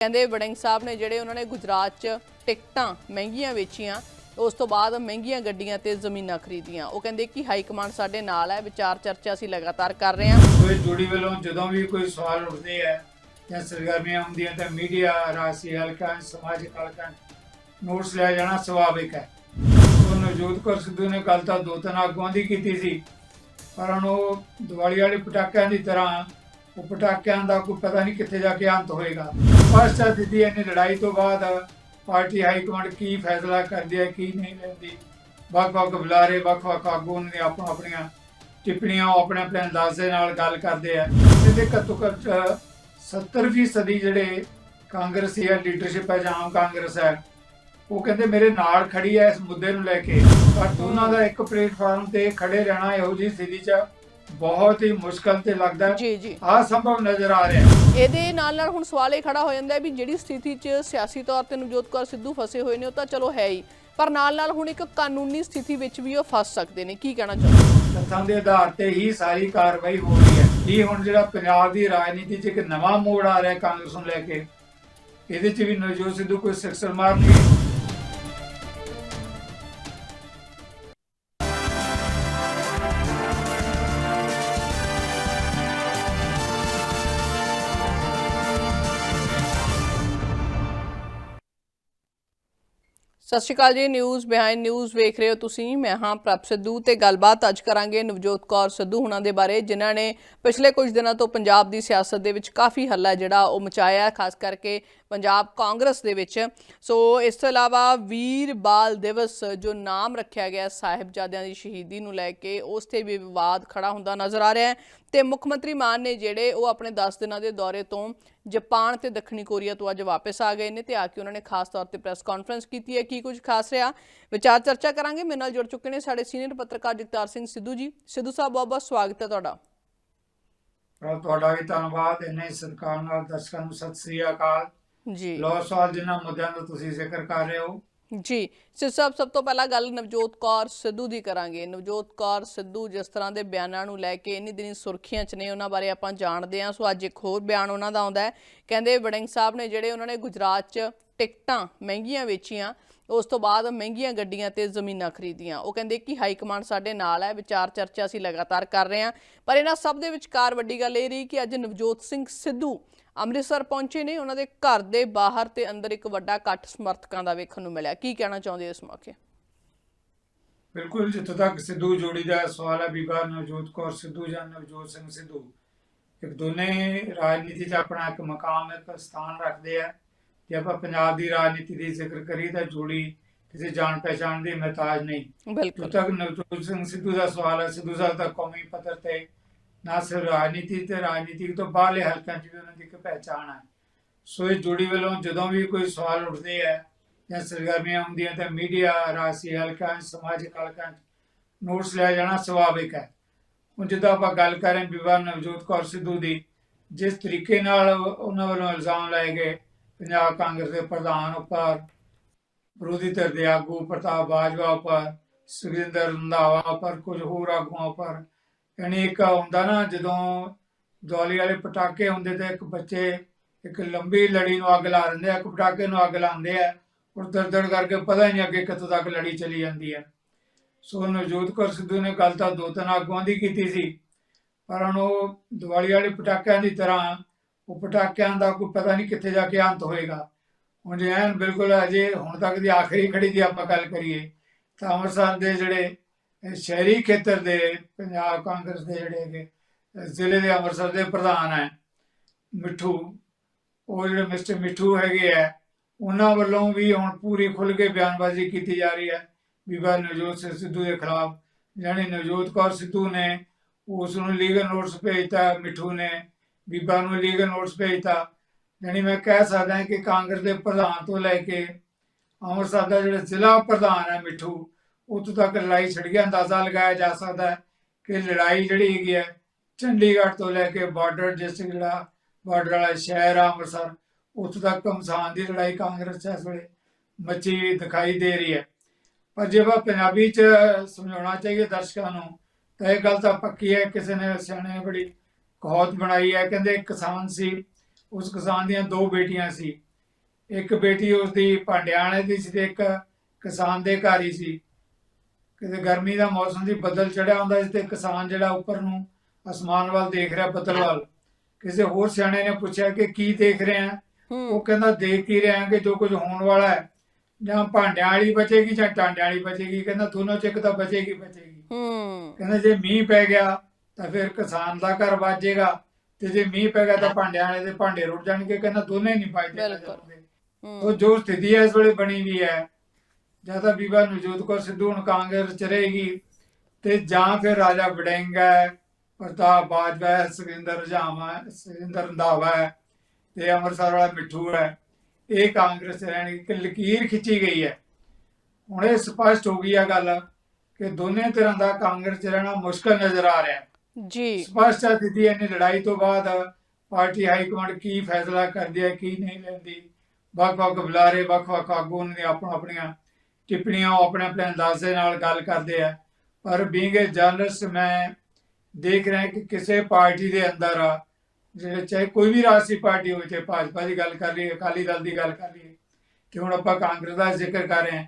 ਕਹਿੰਦੇ ਵੜਿੰਗ ਸਾਹਿਬ ਨੇ ਜਿਹੜੇ ਉਹਨਾਂ ਨੇ ਗੁਜਰਾਤ 'ਚ ਟਿਕਟਾਂ ਮਹਿੰਗੀਆਂ ਵੇਚੀਆਂ, ਉਸ ਤੋਂ ਬਾਅਦ ਮਹਿੰਗੀਆਂ ਗੱਡੀਆਂ ਤੇ ਜ਼ਮੀਨਾਂ ਖਰੀਦੀਆਂ। ਉਹ ਕਹਿੰਦੇ ਕਿ ਹਾਈ ਕਮਾਂਡ ਸਾਡੇ ਨਾਲ ਹੈ, ਵਿਚਾਰ ਚਰਚਾ ਅਸੀਂ ਲਗਾਤਾਰ ਕਰ ਰਹੇ ਹਾਂ। ਕੋਈ ਜੁੜੀ ਵੱਲੋਂ ਜਦੋਂ ਵੀ ਕੋਈ ਸਵਾਲ ਉੱਠਦੇ ਆ ਜਾਂ ਸਰਗਰਮੀਆਂ ਹੁੰਦੀਆਂ ਤਾਂ ਮੀਡੀਆ ਰਾਸ਼ੀ ਹਲਕਾ ਸਮਾਜਿਕ ਹਲਕਾ ਨੋਟਸ ਲਿਆ ਜਾਣਾ ਸੁਭਾਵਿਕ ਹੈ। ਉਹ ਨਵਜੋਤ ਕੌਰ ਸਿੱਧੂ ਨੇ ਕੱਲ ਤਾਂ ਦੋ ਤਿੰਨ ਆਗੂਆਂ ਦੀ ਕੀਤੀ ਸੀ, ਪਰ ਹੁਣ ਉਹ ਦੀਵਾਲੀ ਵਾਲੇ ਪਟਾਕਿਆਂ ਦੀ ਤਰ੍ਹਾਂ ਉਹ ਪਟਾਕਿਆਂ ਦਾ ਕੋਈ ਪਤਾ ਨਹੀਂ ਕਿੱਥੇ ਜਾ ਕੇ ਅੰਤ ਹੋਏਗਾ। ਫਸਟ ਦਿੱਤੀ ਇਹਨੇ ਲੜਾਈ ਤੋਂ ਬਾਅਦ ਪਾਰਟੀ ਹਾਈ ਕਮਾਂਡ ਕੀ ਫੈਸਲਾ ਕਰਦੀ ਹੈ, ਕੀ ਨਹੀਂ ਲੈਂਦੀ। ਵੱਖ-ਵੱਖ ਬੁਲਾਰੇ ਵੱਖ-ਵੱਖ ਆਗੂ ਨੇ ਆਪੋ ਆਪਣੀਆਂ ਟਿੱਪਣੀਆਂ, ਉਹ ਆਪਣੇ ਆਪਣੇ ਅੰਦਾਜ਼ੇ ਨਾਲ ਗੱਲ ਕਰਦੇ ਆ। ਇਹਦੇ ਘੱਟੋ ਘੱਟ 70 ਸਦੀ ਜਿਹੜੇ ਕਾਂਗਰਸੀ ਹੈ ਲੀਡਰਸ਼ਿਪ ਹੈ, ਜਾਂ ਆਮ ਕਾਂਗਰਸ ਹੈ, ਉਹ ਕਹਿੰਦੇ ਮੇਰੇ ਨਾਲ ਖੜੀ ਹੈ ਇਸ ਮੁੱਦੇ ਨੂੰ ਲੈ ਕੇ। ਪਰ ਉਹਨਾਂ ਦਾ ਇੱਕ ਪਲੇਟਫਾਰਮ ਤੇ ਖੜੇ ਰਹਿਣਾ ਇਹੋ ਜਿਹੀ ਸਥਿਤੀ 'ਚ ਬਹੁਤ ਹੀ ਮੁਸ਼ਕਲ ਤੇ ਲੱਗਦਾ ਹੈ। ਜੀ ਜੀ। ਅਸੰਭਵ ਨਜ਼ਰ ਆ ਰਿਹਾ ਹੈ। ਇਹਦੇ ਨਾਲ ਨਾਲ ਹੁਣ ਸਵਾਲ ਇਹ ਖੜਾ ਹੋ ਜਾਂਦਾ ਹੈ ਵੀ ਜਿਹੜੀ ਸਥਿਤੀ 'ਚ ਸਿਆਸੀ ਤੌਰ ਤੇ ਨਵਜੋਤ ਕੌਰ ਸਿੱਧੂ ਫਸੇ ਹੋਏ ਨੇ ਉਹ ਤਾਂ ਚਲੋ ਹੈ ਹੀ। ਪਰ ਨਾਲ ਨਾਲ ਹੁਣ ਇੱਕ ਕਾਨੂੰਨੀ ਸਥਿਤੀ ਵਿੱਚ ਵੀ ਉਹ ਫਸ ਸਕਦੇ ਨੇ। ਕੀ ਕਹਿਣਾ ਚਾਹੁੰਦੇ ਤੱਥਾਂ ਦੇ ਆਧਾਰ ਤੇ ਹੀ ਸਾਰੀ ਕਾਰਵਾਈ ਹੋ ਰਹੀ ਹੈ। ਇਹ ਹੁਣ ਜਿਹੜਾ ਪੰਜਾਬ ਦੀ ਰਾਜਨੀਤੀ 'ਚ ਇੱਕ ਨਵਾਂ ਮੋੜ ਆ ਰਿਹਾ ਕਾਂਗਰਸ ਨੂੰ ਲੈ ਕੇ। ਇਹਦੇ 'ਚ ਵੀ ਨਵਜੋਤ ਸਿੱਧੂ ਕੋਈ ਸਿਕਸਰ ਮਾਰਨਗੇ। ਸਤਿ ਸ਼੍ਰੀ ਅਕਾਲ ਜੀ ਨਿਊਜ਼ ਬਿਹਾਈਂਡ ਨਿਊਜ਼ ਵੇਖ ਰਹੇ ਹੋ ਤੁਸੀਂ। ਮੈਂ ਹਾਂ ਪ੍ਰਭ ਸਿੱਧੂ ਤੇ ਗੱਲਬਾਤ ਅੱਜ ਕਰਾਂਗੇ ਨਵਜੋਤ ਕੌਰ ਸਿੱਧੂ ਹੁਣਾਂ ਦੇ ਬਾਰੇ, ਜਿਨ੍ਹਾਂ ਨੇ ਪਿਛਲੇ ਕੁਝ ਦਿਨਾਂ ਤੋਂ ਪੰਜਾਬ ਦੀ ਸਿਆਸਤ ਦੇ ਵਿੱਚ ਕਾਫੀ ਹੱਲਾ ਜਿਹੜਾ ਉਹ ਮਚਾਇਆ ਖਾਸ ਕਰਕੇ ਪੰਜਾਬ ਕਾਂਗਰਸ ਦੇ ਵਿੱਚ। ਸੋ ਇਸ ਤੋਂ ਇਲਾਵਾ ਵੀਰ ਬਾਲ ਦਿਵਸ, ਜੋ ਨਾਮ ਰੱਖਿਆ ਗਿਆ ਸਾਹਿਬਜ਼ਾਦਿਆਂ ਦੀ ਸ਼ਹੀਦੀ ਨੂੰ ਲੈ ਕੇ, ਉਸ ਤੇ ਵੀ ਵਿਵਾਦ ਖੜਾ ਹੁੰਦਾ ਨਜ਼ਰ ਆ ਰਿਹਾ ਹੈ। ਤੇ ਮੁੱਖ ਮੰਤਰੀ ਮਾਨ ਨੇ ਜਿਹੜੇ ਉਹ ਆਪਣੇ 10 ਦਿਨਾਂ ਦੇ ਦੌਰੇ ਤੋਂ ਜਾਪਾਨ ਤੇ ਦੱਖਣੀ ਕੋਰੀਆ ਤੋਂ ਅੱਜ ਵਾਪਸ ਆ ਗਏ ਨੇ ਤੇ ਆ ਕੇ ਉਹਨਾਂ ਨੇ ਖਾਸ ਤੌਰ ਤੇ ਪ੍ਰੈਸ ਕਾਨਫਰੰਸ ਕੀਤੀ ਹੈ। ਕੀ ਕੁਝ ਖਾਸ ਰਿਹਾ? ਵਿਚਾਰ ਚਰਚਾ ਕਰਾਂਗੇ। ਮੇਰੇ ਨਾਲ ਜੁੜ ਚੁੱਕੇ ਨੇ ਸਾਡੇ ਸੀਨੀਅਰ ਪੱਤਰਕਾਰ ਜਗਤਾਰ ਸਿੰਘ ਸਿੱਧੂ ਜੀ। ਸਿੱਧੂ ਸਾਹਿਬ, ਬਹੁਤ ਬਹੁਤ ਸਵਾਗਤ ਹੈ ਤੁਹਾਡਾ। ਤੁਹਾਡਾ ਵੀ ਧੰਨਵਾਦ। ਇੰਨੇ ਸਤਿਕਾਰ ਨਾਲ ਦਰਸ਼ਕਾਂ ਨੂੰ ਸਤਿ ਸ੍ਰੀ ਅਕਾਲ। ਜੀ। ਲੋ ਸਵਾਲ ਜਿਨ੍ਹਾਂ ਮੁੱਦਿਆਂ ਦਾ ਤੁਸੀਂ ਜ਼ਿਕਰ ਕਰ ਰਹੇ ਹੋ। ਜੀ ਸਿੱਧੂ ਸਾਹਿਬ ਸਭ ਤੋਂ ਪਹਿਲਾਂ ਗੱਲ ਨਵਜੋਤ ਕੌਰ ਸਿੱਧੂ ਦੀ ਕਰਾਂਗੇ। ਨਵਜੋਤ ਕੌਰ ਸਿੱਧੂ ਜਿਸ ਤਰ੍ਹਾਂ ਦੇ ਬਿਆਨਾਂ ਨੂੰ ਲੈ ਕੇ ਇੰਨੀ ਦਿਨੀ ਸੁਰਖੀਆਂ 'ਚ ਨੇ ਉਹਨਾਂ ਬਾਰੇ ਆਪਾਂ ਜਾਣਦੇ ਹਾਂ। ਸੋ ਅੱਜ ਇੱਕ ਹੋਰ ਬਿਆਨ ਉਹਨਾਂ ਦਾ ਆਉਂਦਾ ਹੈ। ਕਹਿੰਦੇ ਵੜਿੰਗ ਸਾਹਿਬ ਨੇ ਜਿਹੜੇ ਉਹਨਾਂ ਨੇ ਗੁਜਰਾਤ 'ਚ ਟਿਕਟਾਂ ਮਹਿੰਗੀਆਂ ਵੇਚੀਆਂ ਉਸ ਤੋਂ ਬਾਅਦ ਮਹਿੰਗੀਆਂ ਗੱਡੀਆਂ ਤੇ ਜ਼ਮੀਨਾਂ ਖਰੀਦੀਆਂ। ਉਹ ਕਹਿੰਦੇ ਕਿ ਹਾਈ ਕਮਾਂਡ ਸਾਡੇ ਨਾਲ ਹੈ, ਵਿਚਾਰ ਚਰਚਾ ਅਸੀਂ ਲਗਾਤਾਰ ਕਰ ਰਹੇ ਹਾਂ। ਪਰ ਇਹਨਾਂ ਸਭ ਦੇ ਵਿਚਕਾਰ ਵੱਡੀ ਗੱਲ ਇਹ ਰਹੀ ਕਿ ਅੱਜ ਨਵਜੋਤ ਸਿੰਘ ਸਿੱਧੂ ਅੰਮ੍ਰਿਤਸਰ ਪਹੁੰਚੇ ਨੇ। ਉਹਨਾਂ ਦੇ ਘਰ ਦੇ ਬਾਹਰ ਤੇ ਅੰਦਰ ਇੱਕ ਵੱਡਾ ਇਕੱਠ ਸਮਰਥਕਾਂ ਦਾ ਵੇਖਣ ਨੂੰ ਮਿਲਿਆ। ਕੀ ਕਹਿਣਾ ਚਾਹੁੰਦੇ ਇਸ ਮੌਕੇ? ਬਿਲਕੁਲ ਜਿੱਥੋਂ ਤੱਕ ਸਿੱਧੂ ਜੋੜੀ ਦਾ ਸਵਾਲ ਹੈ, ਬੀਬਾ ਨਵਜੋਤ ਕੌਰ ਸਿੱਧੂ ਜਾਂ ਨਵਜੋਤ ਸਿੰਘ ਸਿੱਧੂ। ਇੱਕ ਦੋਨੇ ਰਾਜਨੀਤੀ 'ਚ ਆਪਣਾ ਇੱਕ ਮਕਾਮ ਇੱਕ ਸਥਾਨ ਰੱਖਦੇ ਆ। ਜੇ ਆਪਾਂ ਪੰਜਾਬ ਦੀ ਰਾਜਨੀਤੀ ਦੀ ਜ਼ਿਕਰ ਕਰੀ ਤਾਂ ਜੋੜੀ ਕਿਸੇ ਜਾਣ ਪਹਿਚਾਣ ਦੀ ਮਹਤਾਜ ਨਹੀਂ। ਬਿਲਕੁਲ। ਤੱਕ ਨਵਜੋਤ ਸਿੰਘ ਸਿੱਧੂ ਦਾ ਸਵਾਲ ਹੈ ਸਿੱਧੂ ਸਾਹਿਬ ਦਾ ਕੌਮੀ ਪੱਧਰ ਤੇ ਨਾ ਸਿਰਫ ਰਾਜਨੀਤੀ ਤੇ ਰਾਜਨੀਤੀ ਤੋਂ ਬਾਹਰਲੇ ਹਲਕਿਆਂ 'ਚ ਵੀ ਉਹਨਾਂ ਦੀ ਇੱਕ ਪਹਿਚਾਣ ਹੈ। ਸੋ ਇਹ ਜੋੜੀ ਵੱਲੋਂ ਜਦੋਂ ਵੀ ਕੋਈ ਸਵਾਲ ਉੱਠਦੇ ਆ ਜਾਂ ਸਰਗਰਮੀਆਂ ਹੁੰਦੀਆਂ ਤਾਂ ਮੀਡੀਆ ਰਾਸ਼ੀ ਹਲਕਾ ਸਮਾਜਿਕ ਹਲਕਾ ਨੋਟਸ ਲਿਆ ਜਾਣਾ ਸੁਭਾਵਿਕ ਹੈ। ਹੁਣ ਜਿੱਦਾਂ ਆਪਾਂ ਗੱਲ ਕਰ ਰਹੇ ਵਿਵਾਹ ਨਵਜੋਤ ਕੌਰ ਸਿੱਧੂ ਦੀ ਜਿਸ ਤਰੀਕੇ ਨਾਲ ਉਹਨਾਂ ਵੱਲੋਂ ਇਲਜ਼ਾਮ ਲਾਏ ਗਏ ਪੰਜਾਬ ਕਾਂਗਰਸ ਦੇ ਪ੍ਰਧਾਨ ਉੱਪਰ, ਵਿਰੋਧੀ ਧਿਰ ਦੇ ਆਗੂ ਪ੍ਰਤਾਪ ਬਾਜਵਾ ਉੱਪਰ ਸੁਖਿੰਦਰ ਰੰਧਾਵਾ ਉੱਪਰ, ਕੁਝ ਹੋਰ ਆਗੂਆਂ ਉੱਪਰ। ਯਾਨੀ ਇੱਕ ਹੁੰਦਾ ਨਾ, ਜਦੋਂ ਦਿਵਾਲੀ ਵਾਲੇ ਪਟਾਕੇ ਹੁੰਦੇ ਤੇ ਇੱਕ ਬੱਚੇ ਇੱਕ ਲੰਬੀ ਲੜੀ ਨੂੰ ਅੱਗ ਲਾ ਦਿੰਦੇ ਆ, ਇੱਕ ਪਟਾਕੇ ਨੂੰ ਅੱਗ ਲਾਉਂਦੇ ਆ, ਔਰ ਦਰਦੜ ਕਰਕੇ ਪਤਾ ਹੀ ਨਹੀਂ ਅੱਗੇ ਕਿੱਥੋਂ ਤੱਕ ਲੜੀ ਚਲੀ ਜਾਂਦੀ ਹੈ ਸੋ ਨਵਜੋਤ ਕੌਰ ਸਿੱਧੂ ਨੇ ਗੱਲ ਤਾਂ ਦੋ ਤਿੰਨ ਆਗੂਆਂ ਦੀ ਕੀਤੀ ਸੀ, ਪਰ ਹੁਣ ਉਹ ਦੀਵਾਲੀ ਵਾਲੇ ਪਟਾਕਿਆਂ ਦੀ ਤਰ੍ਹਾਂ ਉਹ ਪਟਾਕਿਆਂ ਦਾ ਕੋਈ ਪਤਾ ਨਹੀਂ ਕਿੱਥੇ ਜਾ ਕੇ ਅੰਤ ਹੋਏਗਾ। ਹੁਣ ਜੇ ਐਨ ਬਿਲਕੁਲ ਅਜੇ ਹੁਣ ਤੱਕ ਦੀ ਆਖਰੀ ਖੜੀ ਦੀ ਆਪਾਂ ਗੱਲ ਕਰੀਏ, ਤਾਂ ਅੰਮ੍ਰਿਤਸਰ ਦੇ ਜਿਹੜੇ ਸ਼ਹਿਰੀ ਖੇਤਰ ਦੇ, ਪੰਜਾਬ ਕਾਂਗਰਸ ਦੇ ਜਿਹੜੇ ਜ਼ਿਲ੍ਹੇ ਦੇ ਅੰਮ੍ਰਿਤਸਰ ਦੇ ਪ੍ਰਧਾਨ ਹੈ, ਮਿੱਠੂ। ਉਹ ਜਿਹੜੇ ਮਿਸਟਰ ਮਿੱਠੂ ਹੈਗੇ ਆ, ਉਹਨਾਂ ਵੱਲੋਂ ਵੀ ਹੁਣ ਪੂਰੀ ਖੁੱਲ ਕੇ ਬਿਆਨਬਾਜ਼ੀ ਕੀਤੀ ਜਾ ਰਹੀ ਹੈ, ਬੀਬਾ ਨਵਜੋਤ ਸਿੰਘ ਸਿੱਧੂ ਦੇ ਖਿਲਾਫ। ਜਾਣੀ ਨਵਜੋਤ ਕੌਰ ਸਿੱਧੂ ਨੇ ਉਸ ਨੂੰ ਲੀਗਲ ਨੋਟਿਸ ਭੇਜਤਾ ਮਿੱਠੂ ਨੇ। ਬੀਬਾ ਨੂੰ ਲੀਗਲ ਨੋਟਿਸ ਭੇਜਤਾ। ਜਾਣੀ ਮੈਂ ਕਹਿ ਸਕਦਾ ਹਾਂ ਕਿ ਕਾਂਗਰਸ ਦੇ ਪ੍ਰਧਾਨ ਤੋਂ ਲੈ ਕੇ ਅੰਮ੍ਰਿਤਸਰ ਦਾ ਜਿਹੜਾ ਜ਼ਿਲ੍ਹਾ ਪ੍ਰਧਾਨ ਹੈ ਮਿੱਠੂ, ਉੱਥੋਂ ਤੱਕ ਲੜਾਈ ਛਿੜ ਗਿਆ। ਅੰਦਾਜ਼ਾ ਲਗਾਇਆ ਜਾ ਸਕਦਾ ਹੈ ਕਿ ਲੜਾਈ ਜਿਹੜੀ ਹੈਗੀ ਹੈ ਚੰਡੀਗੜ੍ਹ ਤੋਂ ਲੈ ਕੇ ਬਾਰਡਰ ਡਿਸਟ੍ਰਿਕਟ ਜਿਹੜਾ ਬਾਰਡਰ ਵਾਲਾ ਸ਼ਹਿਰ ਆ ਅੰਮ੍ਰਿਤਸਰ, ਉੱਥੋਂ ਤੱਕ ਕਮਸਾਨ ਦੀ ਲੜਾਈ ਕਾਂਗਰਸ ਇਸ ਵੇਲੇ ਮੱਚੀ ਦਿਖਾਈ ਦੇ ਰਹੀ ਹੈ। ਪਰ ਜੇ ਆਪਾਂ ਪੰਜਾਬੀ 'ਚ ਸਮਝਾਉਣਾ ਚਾਹੀਏ ਦਰਸ਼ਕਾਂ ਨੂੰ, ਤਾਂ ਇਹ ਗੱਲ ਤਾਂ ਪੱਕੀ ਹੈ। ਕਿਸੇ ਨੇ ਸਿਆਣੇ ਬੜੀ ਕਹਾਵਤ ਬਣਾਈ ਹੈ। ਕਹਿੰਦੇ ਇੱਕ ਕਿਸਾਨ ਸੀ ਉਸ ਕਿਸਾਨ ਦੀਆਂ ਦੋ ਬੇਟੀਆਂ ਸੀ। ਇੱਕ ਬੇਟੀ ਉਸਦੀ ਭਾਂਡਿਆਣੇ ਦੀ ਸੀ ਤੇ ਇੱਕ ਕਿਸਾਨ ਦੇ ਘਰ ਹੀ ਸੀ। ਕਿਤੇ ਗਰਮੀ ਦਾ ਮੌਸਮ ਸੀ ਬੱਦਲ ਚੜਿਆ ਹੁੰਦਾ ਸੀ ਤੇ ਕਿਸਾਨ ਜਿਹੜਾ ਉੱਪਰ ਨੂੰ ਅਸਮਾਨ ਵੱਲ ਦੇਖ ਰਿਹਾ ਬੱਦਲ ਵੱਲ। ਕਿਸੇ ਹੋਰ ਸਿਆਣੇ ਨੇ ਪੁੱਛਿਆ ਕਿ ਕੀ ਦੇਖ ਰਹੇ ਆ? ਉਹ ਕਹਿੰਦਾ ਦੇਖ ਹੀ ਰਿਹਾ ਕਿ ਜੋ ਕੁਝ ਹੋਣ ਵਾਲਾ ਹੈ। ਜਾਂ ਭਾਂਡਿਆਂ ਵਾਲੀ ਬਚੇਗੀ ਜਾਂ ਟਾਂਡਿਆਂ ਵਾਲੀ ਬਚੇਗੀ। ਕਹਿੰਦਾ ਦੋਨੋਂ ਚ ਇੱਕ ਤਾਂ ਬਚੇਗੀ ਬਚੇਗੀ। ਹੂੰ। ਕਹਿੰਦਾ ਜੇ ਮੀਂਹ ਪੈ ਗਿਆ ਤਾਂ ਫਿਰ ਕਿਸਾਨ ਦਾ ਘਰ ਵਾਜੇਗਾ ਤੇ ਜੇ ਮੀਂਹ ਪੈ ਗਿਆ ਤਾਂ ਭਾਂਡਿਆਂ ਵਾਲੇ ਦੇ ਭਾਂਡੇ ਰੁੜ ਜਾਣਗੇ ਕਹਿੰਦਾ ਦੋਨੇ ਨਹੀਂ ਬਚਦੇ ਬਿਲਕੁਲ। ਉਹ ਜੋ ਸਥਿਤੀ ਹੈ ਇਸ ਵੇਲੇ ਬਣੀ ਵੀ ਹੈ। ਜਾਂ ਤਾਂ ਬੀਬਾ ਨਵਜੋਤ ਕੌਰ ਸਿੱਧੂ ਹੁਣ ਕਾਂਗਰਸ ਚ ਰਹੇਗੀ ਤੇ ਜਾਂ ਫਿਰ ਰਾਜਾ ਵੜਿੰਗ ਹੈ ਪ੍ਰਤਾਪ ਬਾਜਵਾ ਹੈ ਸੁਖਿੰਦਰ ਰਜਾਵਾ ਸੁਖਿੰਦਰ ਰੰਧਾਵਾ ਹੈ ਤੇ ਅੰਮ੍ਰਿਤਸਰ ਵਾਲਾ ਮਿੱਠੂ ਹੈ। ਇਹ ਕਾਂਗਰਸ ਚ ਰਹਿਣਗੇ ਕਿ ਲਕੀਰ ਖਿੱਚੀ ਗਈ ਹੈ। ਹੁਣ ਇਹ ਸਪਸ਼ਟ ਹੋ ਗਈ ਹੈ ਗੱਲ ਕਿ ਦੋਨੇ ਤਰ੍ਹਾਂ ਦਾ ਕਾਂਗਰਸ ਚ ਰਹਿਣਾ ਮੁਸ਼ਕਲ ਨਜ਼ਰ ਆ ਰਿਹਾ ਹੈ। ਜੀ। ਸਪਸ਼ਟ ਹੈ ਦਿੱਤੀ ਇੰਨੀ ਲੜਾਈ ਤੋਂ ਬਾਅਦ ਪਾਰਟੀ ਹਾਈ ਕਮਾਂਡ ਕੀ ਫੈਸਲਾ ਕਰਦੀ ਹੈ, ਕੀ ਨਹੀਂ ਲੈਂਦੀ। ਵੱਖ-ਵੱਖ ਬੁਲਾਰੇ ਵੱਖ-ਵੱਖ ਆਗੂ ਨੇ ਆਪੋ ਆਪਣੀਆਂ ਟਿੱਪਣੀਆਂ ਆਪਣੇ ਆਪਣੇ ਅੰਦਾਜ਼ੇ ਨਾਲ ਗੱਲ ਕਰਦੇ ਆ। ਪਰ ਬੀਇੰਗ ਅ ਜਰਨਲਿਸਟ ਮੈਂ ਦੇਖ ਰਿਹਾ ਕਿ ਕਿਸੇ ਪਾਰਟੀ ਦੇ ਅੰਦਰ, ਜਿਹੜੇ ਚਾਹੇ ਕੋਈ ਵੀ ਰਾਜਸੀ ਪਾਰਟੀ ਹੋਵੇ, ਚਾਹੇ ਭਾਜਪਾ ਦੀ ਗੱਲ ਕਰ ਲਈਏ, ਅਕਾਲੀ ਦਲ ਦੀ ਗੱਲ ਕਰ ਲਈਏ, ਕਿ ਹੁਣ ਆਪਾਂ ਕਾਂਗਰਸ ਦਾ ਜ਼ਿਕਰ ਕਰ ਰਹੇ ਹਾਂ,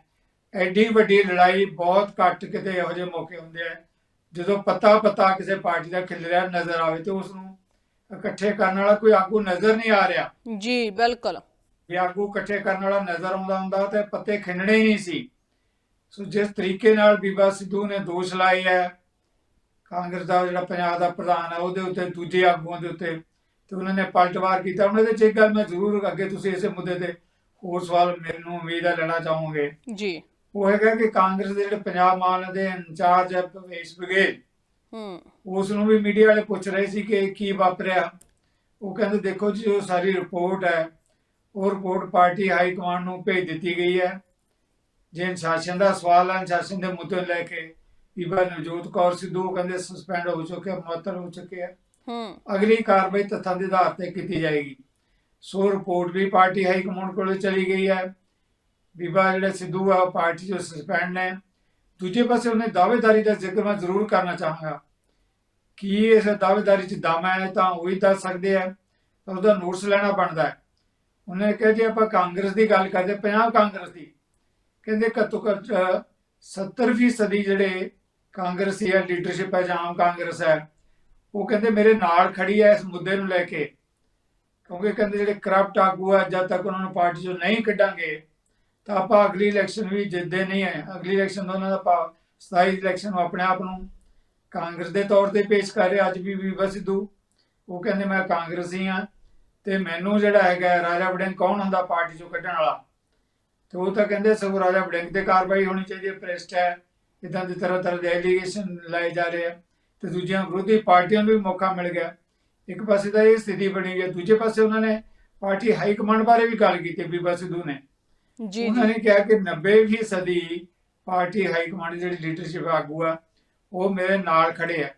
ਐਡੀ ਵੱਡੀ ਲੜਾਈ ਬਹੁਤ ਘੱਟ ਕਿਤੇ ਇਹੋ ਜਿਹੇ ਮੌਕੇ ਹੁੰਦੇ ਆ। ਜਦੋਂ ਪਤਾ ਪਤਾ ਕਿਸੇ ਪਾਰਟੀ ਦਾ ਖਿਲਰਿਆ ਨਜ਼ਰ ਆਵੇ ਤੇ ਉਸ ਨੂੰ ਇਕੱਠੇ ਕਰਨ ਵਾਲਾ ਕੋਈ ਆਗੂ ਨਜ਼ਰ ਨਹੀਂ ਆ ਰਿਹਾ। ਜੀ ਬਿਲਕੁਲ। ਜੇ ਆਗੂ ਇਕੱਠੇ ਕਰਨ ਵਾਲਾ ਨਜ਼ਰ ਆਉਂਦਾ ਹੁੰਦਾ ਤੇ ਪੱਤੇ ਖਿੰਡਣੇ ਹੀ ਨਹੀਂ ਸੀ। ਸੋ ਜਿਸ ਤਰੀਕੇ ਨਾਲ ਬੀਬਾ ਸਿੱਧੂ ਨੇ ਦੋਸ਼ ਲਾਏ ਹੈ ਕਾਂਗਰਸ ਦਾ ਜਿਹੜਾ ਪੰਜਾਬ ਦਾ ਪ੍ਰਧਾਨ ਹੈ ਉਹਦੇ ਉੱਤੇ ਦੂਜੇ ਆਗੂਆਂ ਦੇ ਉੱਤੇ ਤੇ ਉਹਨਾਂ ਨੇ ਪਲਟਵਾਰ ਕੀਤਾ। ਉਹਨਾਂ ਦੇ ਚ ਇੱਕ ਗੱਲ ਮੈਂ ਜ਼ਰੂਰ ਅੱਗੇ ਤੁਸੀਂ ਇਸੇ ਮੁੱਦੇ ਤੇ ਹੋਰ ਸਵਾਲ ਮੈਨੂੰ ਉਮੀਦ ਹੈ ਲੈਣਾ ਚਾਹੋਗੇ। ਜੀ। ਉਹ ਹੈਗਾ ਕਿ ਕਾਂਗਰਸ ਦੇ ਜਿਹੜੇ ਪੰਜਾਬ ਮਾਨ ਦੇ ਇੰਚਾਰਜ ਹੈ ਭਵੇਸ਼ ਬਘੇਲ ਹੂੰ। ਉਸ ਨੂੰ ਵੀ ਮੀਡੀਆ ਵਾਲੇ ਪੁੱਛ ਰਹੇ ਸੀ ਕਿ ਕੀ ਵਾਪਰਿਆ। ਉਹ ਕਹਿੰਦੇ ਦੇਖੋ ਜੀ ਉਹ ਸਾਰੀ ਰਿਪੋਰਟ ਹੈ। ਉਹ ਰਿਪੋਰਟ ਪਾਰਟੀ ਹਾਈ ਕਮਾਂਡ ਨੂੰ ਭੇਜ ਦਿੱਤੀ ਗਈ ਹੈ। ਜੇ ਅਨੁਸ਼ਾਸਨ ਦਾ ਸਵਾਲ ਹੈ ਅਨੁਸ਼ਾਸਨ ਦੇ ਮੁੱਦੇ ਲੈ ਕੇ ਬੀਬਾ ਨਵਜੋਤ ਕੌਰ ਸਿੱਧੂ ਕਹਿੰਦੇ ਸਸਪੈਂਡ ਹੋ ਚੁੱਕੇ ਮੁਅੱਤਲ ਹੋ ਚੁੱਕੇ ਹੈ। ਹੂੰ। ਅਗਲੀ ਕਾਰਵਾਈ ਤੱਥਾਂ ਦੇ ਆਧਾਰ ਤੇ ਕੀਤੀ ਜਾਏਗੀ। ਸੋ ਰਿਪੋਰਟ ਵੀ ਪਾਰਟੀ ਹਾਈ ਕਮਾਂਡ ਕੋਲ ਚਲੀ ਗਈ ਹੈ। ਬੀਬਾ ਜਿਹੜੇ ਸਿੱਧੂ ਆ, ਉਹ ਪਾਰਟੀ ਤੋਂ ਸਸਪੈਂਡ ਨੇ। ਦੂਜੇ ਪਾਸੇ ਉਹਨੇ ਦਾਅਵੇਦਾਰੀ ਦਾ ਜ਼ਿਕਰ ਮੈਂ ਜ਼ਰੂਰ ਕਰਨਾ ਚਾਹਾਂਗਾ ਕੀ ਇਸ ਦਾਅਵੇਦਾਰੀ 'ਚ ਦਮ ਹੈ ਤਾਂ ਉਹ ਹੀ ਦੱਸ ਸਕਦੇ ਆ, ਪਰ ਉਹਦਾ ਨੋਟਸ ਲੈਣਾ ਬਣਦਾ ਹੈ। ਉਹਨੇ ਕਿਹਾ ਜੇ ਆਪਾਂ ਕਾਂਗਰਸ ਦੀ ਗੱਲ ਕਰਦੇ ਪੰਜਾਬ ਕਾਂਗਰਸ ਦੀ, ਕਹਿੰਦੇ ਘੱਟੋ ਘੱਟ 70 ਸਦੀ ਜਿਹੜੇ ਕਾਂਗਰਸੀ ਹੈ ਲੀਡਰਸ਼ਿਪ ਹੈ ਜਾਂ ਆਮ ਕਾਂਗਰਸ ਹੈ, ਉਹ ਕਹਿੰਦੇ ਮੇਰੇ ਨਾਲ ਖੜੀ ਹੈ ਇਸ ਮੁੱਦੇ ਨੂੰ ਲੈ ਕੇ। ਕਿਉਂਕਿ ਕਹਿੰਦੇ ਜਿਹੜੇ ਕਰਪਟ ਆਗੂ ਹੈ ਜਦ ਤੱਕ ਉਹਨਾਂ ਨੂੰ ਪਾਰਟੀ ਚੋਂ ਨਹੀਂ ਕੱਢਾਂਗੇ ਤਾਂ ਆਪਾਂ ਅਗਲੀ ਇਲੈਕਸ਼ਨ ਵੀ ਜਿੱਤਦੇ ਨਹੀਂ ਹੈ ਅਗਲੀ ਇਲੈਕਸ਼ਨ ਦਾ ਉਹਨਾਂ ਦਾ ਆਪਾਂ 27 ਇਲੈਕਸ਼ਨ ਨੂੰ ਆਪਣੇ ਆਪ ਨੂੰ ਕਾਂਗਰਸ ਦੇ ਤੌਰ ਤੇ ਪੇਸ਼ ਕਰ ਰਿਹਾ, ਅੱਜ ਵੀ ਬੀਬਾ ਸਿੱਧੂ। ਉਹ ਕਹਿੰਦੇ, ਮੈਂ ਕਾਂਗਰਸੀ ਹਾਂ ਤੇ ਮੈਨੂੰ ਜਿਹੜਾ ਹੈਗਾ ਰਾਜਾ ਵੜਿੰਗ ਕੌਣ ਹੁੰਦਾ ਪਾਰਟੀ ਚੋਂ ਕੱਢਣ ਵਾਲਾ? ਤੇ ਉਹ ਤਾਂ ਕਹਿੰਦੇ, ਸਗੋਂ ਰਾਜਾ ਵੜਿੰਗ ਤੇ ਕਾਰਵਾਈ ਹੋਣੀ ਚਾਹੀਦੀ ਹੈ ਪ੍ਰੈਸਟ ਹੈ, ਇਦਾਂ ਦੀ ਤਰ੍ਹਾਂ ਤਰ੍ਹਾਂ ਦੇ ਐਲੀਗੇਸ਼ਨ ਲਾਏ ਜਾ ਰਹੇ ਆ ਤੇ ਦੂਜੀਆਂ ਵਿਰੋਧੀ ਪਾਰਟੀਆਂ ਨੂੰ ਵੀ ਮੌਕਾ ਮਿਲ ਗਿਆ। ਇੱਕ ਪਾਸੇ ਤਾਂ ਇਹ ਸਥਿਤੀ ਬਣੀ ਹੈ, ਦੂਜੇ ਪਾਸੇ ਉਹਨਾਂ ਨੇ ਪਾਰਟੀ ਹਾਈ ਕਮਾਂਡ ਬਾਰੇ ਵੀ ਗੱਲ ਕੀਤੀ ਬੀਬਾ ਸਿੱਧੂ ਨੇ। ਜੀ ਉਹਨਾਂ ਨੇ ਕਿਹਾ ਕਿ 90ਵੀਂ ਸਦੀ ਪਾਰਟੀ ਹਾਈ ਕਮਾਂਡ ਜਿਹੜੀ ਲੀਡਰਸ਼ਿਪ ਆਗੂ ਆ ਉਹ ਮੇਰੇ ਨਾਲ ਖੜੇ ਆ।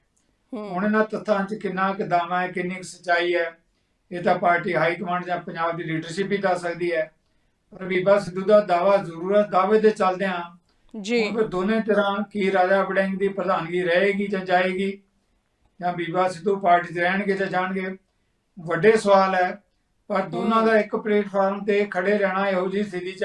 ਹੁਣ ਇਹਨਾਂ ਤੱਥਾਂ 'ਚ ਕਿੰਨਾ ਕੁ ਦਾਵਾ ਹੈ ਕਿੰਨੀ ਕੁ ਸੱਚਾਈ ਹੈ ਇਹ ਤਾਂ ਪਾਰਟੀ ਹਾਈ ਕਮਾਂਡ ਜਾਂ ਪੰਜਾਬ ਦੀ ਲੀਡਰਸ਼ਿਪ ਹੀ ਦੱਸ ਸਕਦੀ ਹੈ। ਪਰ ਬੀਬਾ ਸਿੱਧੂ ਦਾ ਦਾਵਾ ਜ਼ਰੂਰ ਹੈ ਦਾਅਵੇ ਦੇ ਚੱਲਦੇ ਆ। ਜੀ। ਫਿਰ ਦੋਨੇ ਤਰ੍ਹਾਂ ਕੀ ਰਾਜਾ ਵੜਿੰਗ ਦੀ ਪ੍ਰਧਾਨਗੀ ਰਹੇਗੀ ਜਾਂ ਜਾਏਗੀ? ਜਾਂ ਬੀਬਾ ਸਿੱਧੂ ਪਾਰਟੀ 'ਚ ਰਹਿਣਗੇ ਜਾਂ ਜਾਣਗੇ? ਵੱਡੇ ਸਵਾਲ ਹੈ ਪਰ ਦੋਨਾਂ। ਦਾ ਇੱਕ ਪਲੇਟਫਾਰਮ ਤੇ ਖੜੇ ਰਹਿਣਾ ਇਹੋ ਜਿਹੀ ਸਥਿਤੀ 'ਚ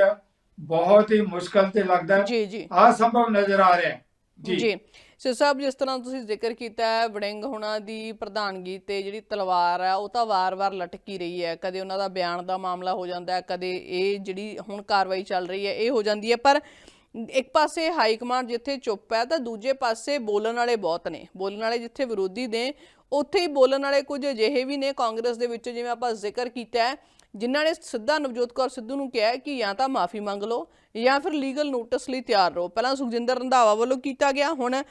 ਬਹੁਤ ਹੀ ਮੁਸ਼ਕਲ ਤੇ ਲੱਗਦਾ ਜੀ ਜੀ। ਅਸੰਭਵ ਨਜ਼ਰ ਆ ਰਿਹਾ ਹੈ। ਜੀ। ਸੋ ਸਾਹਿਬ ਜਿਸ ਤਰ੍ਹਾਂ ਤੁਸੀਂ ਜ਼ਿਕਰ ਕੀਤਾ ਹੈ ਵੜਿੰਗ ਹੁਣਾਂ ਦੀ ਪ੍ਰਧਾਨਗੀ ਤੇ ਜਿਹੜੀ ਤਲਵਾਰ ਹੈ ਉਹ ਤਾਂ ਵਾਰ-ਵਾਰ ਲਟਕੀ ਰਹੀ ਹੈ। ਕਦੇ ਉਹਨਾਂ ਦਾ ਬਿਆਨ ਦਾ ਮਾਮਲਾ ਹੋ ਜਾਂਦਾ ਹੈ ਕਦੇ ਇਹ ਜਿਹੜੀ ਹੁਣ ਕਾਰਵਾਈ ਚੱਲ ਰਹੀ ਹੈ ਇਹ ਹੋ ਜਾਂਦੀ ਹੈ। ਪਰ ਇੱਕ ਪਾਸੇ ਹਾਈ ਕਮਾਂਡ ਜਿੱਥੇ ਚੁੱਪ ਹੈ ਤਾਂ ਦੂਜੇ ਪਾਸੇ ਬੋਲਣ ਵਾਲੇ ਬਹੁਤ ਨੇ। ਬੋਲਣ ਵਾਲੇ ਜਿੱਥੇ ਵਿਰੋਧੀ ਨੇ ਉੱਥੇ ਹੀ ਬੋਲਣ ਵਾਲੇ ਕੁਝ ਅਜਿਹੇ ਵੀ ਨੇ ਕਾਂਗਰਸ ਦੇ ਵਿੱਚ, ਜਿਵੇਂ ਆਪਾਂ ਜ਼ਿਕਰ ਕੀਤਾ ਹੈ, ਜਿਨ੍ਹਾਂ ਨੇ ਸਿੱਧਾ ਨਵਜੋਤ ਕੌਰ ਸਿੱਧੂ ਨੂੰ ਕਿਹਾ ਕਿ ਜਾਂ ਤਾਂ ਮਾਫੀ ਮੰਗ ਲਓ ਜਾਂ ਫਿਰ ਲੀਗਲ ਨੋਟਿਸ ਲਈ ਤਿਆਰ ਰਹੋ। ਪਹਿਲਾਂ ਸੁਖਜਿੰਦਰ ਰੰਧਾਵਾ ਵੱਲੋਂ ਕੀਤਾ ਗਿਆ, ਹੁਣ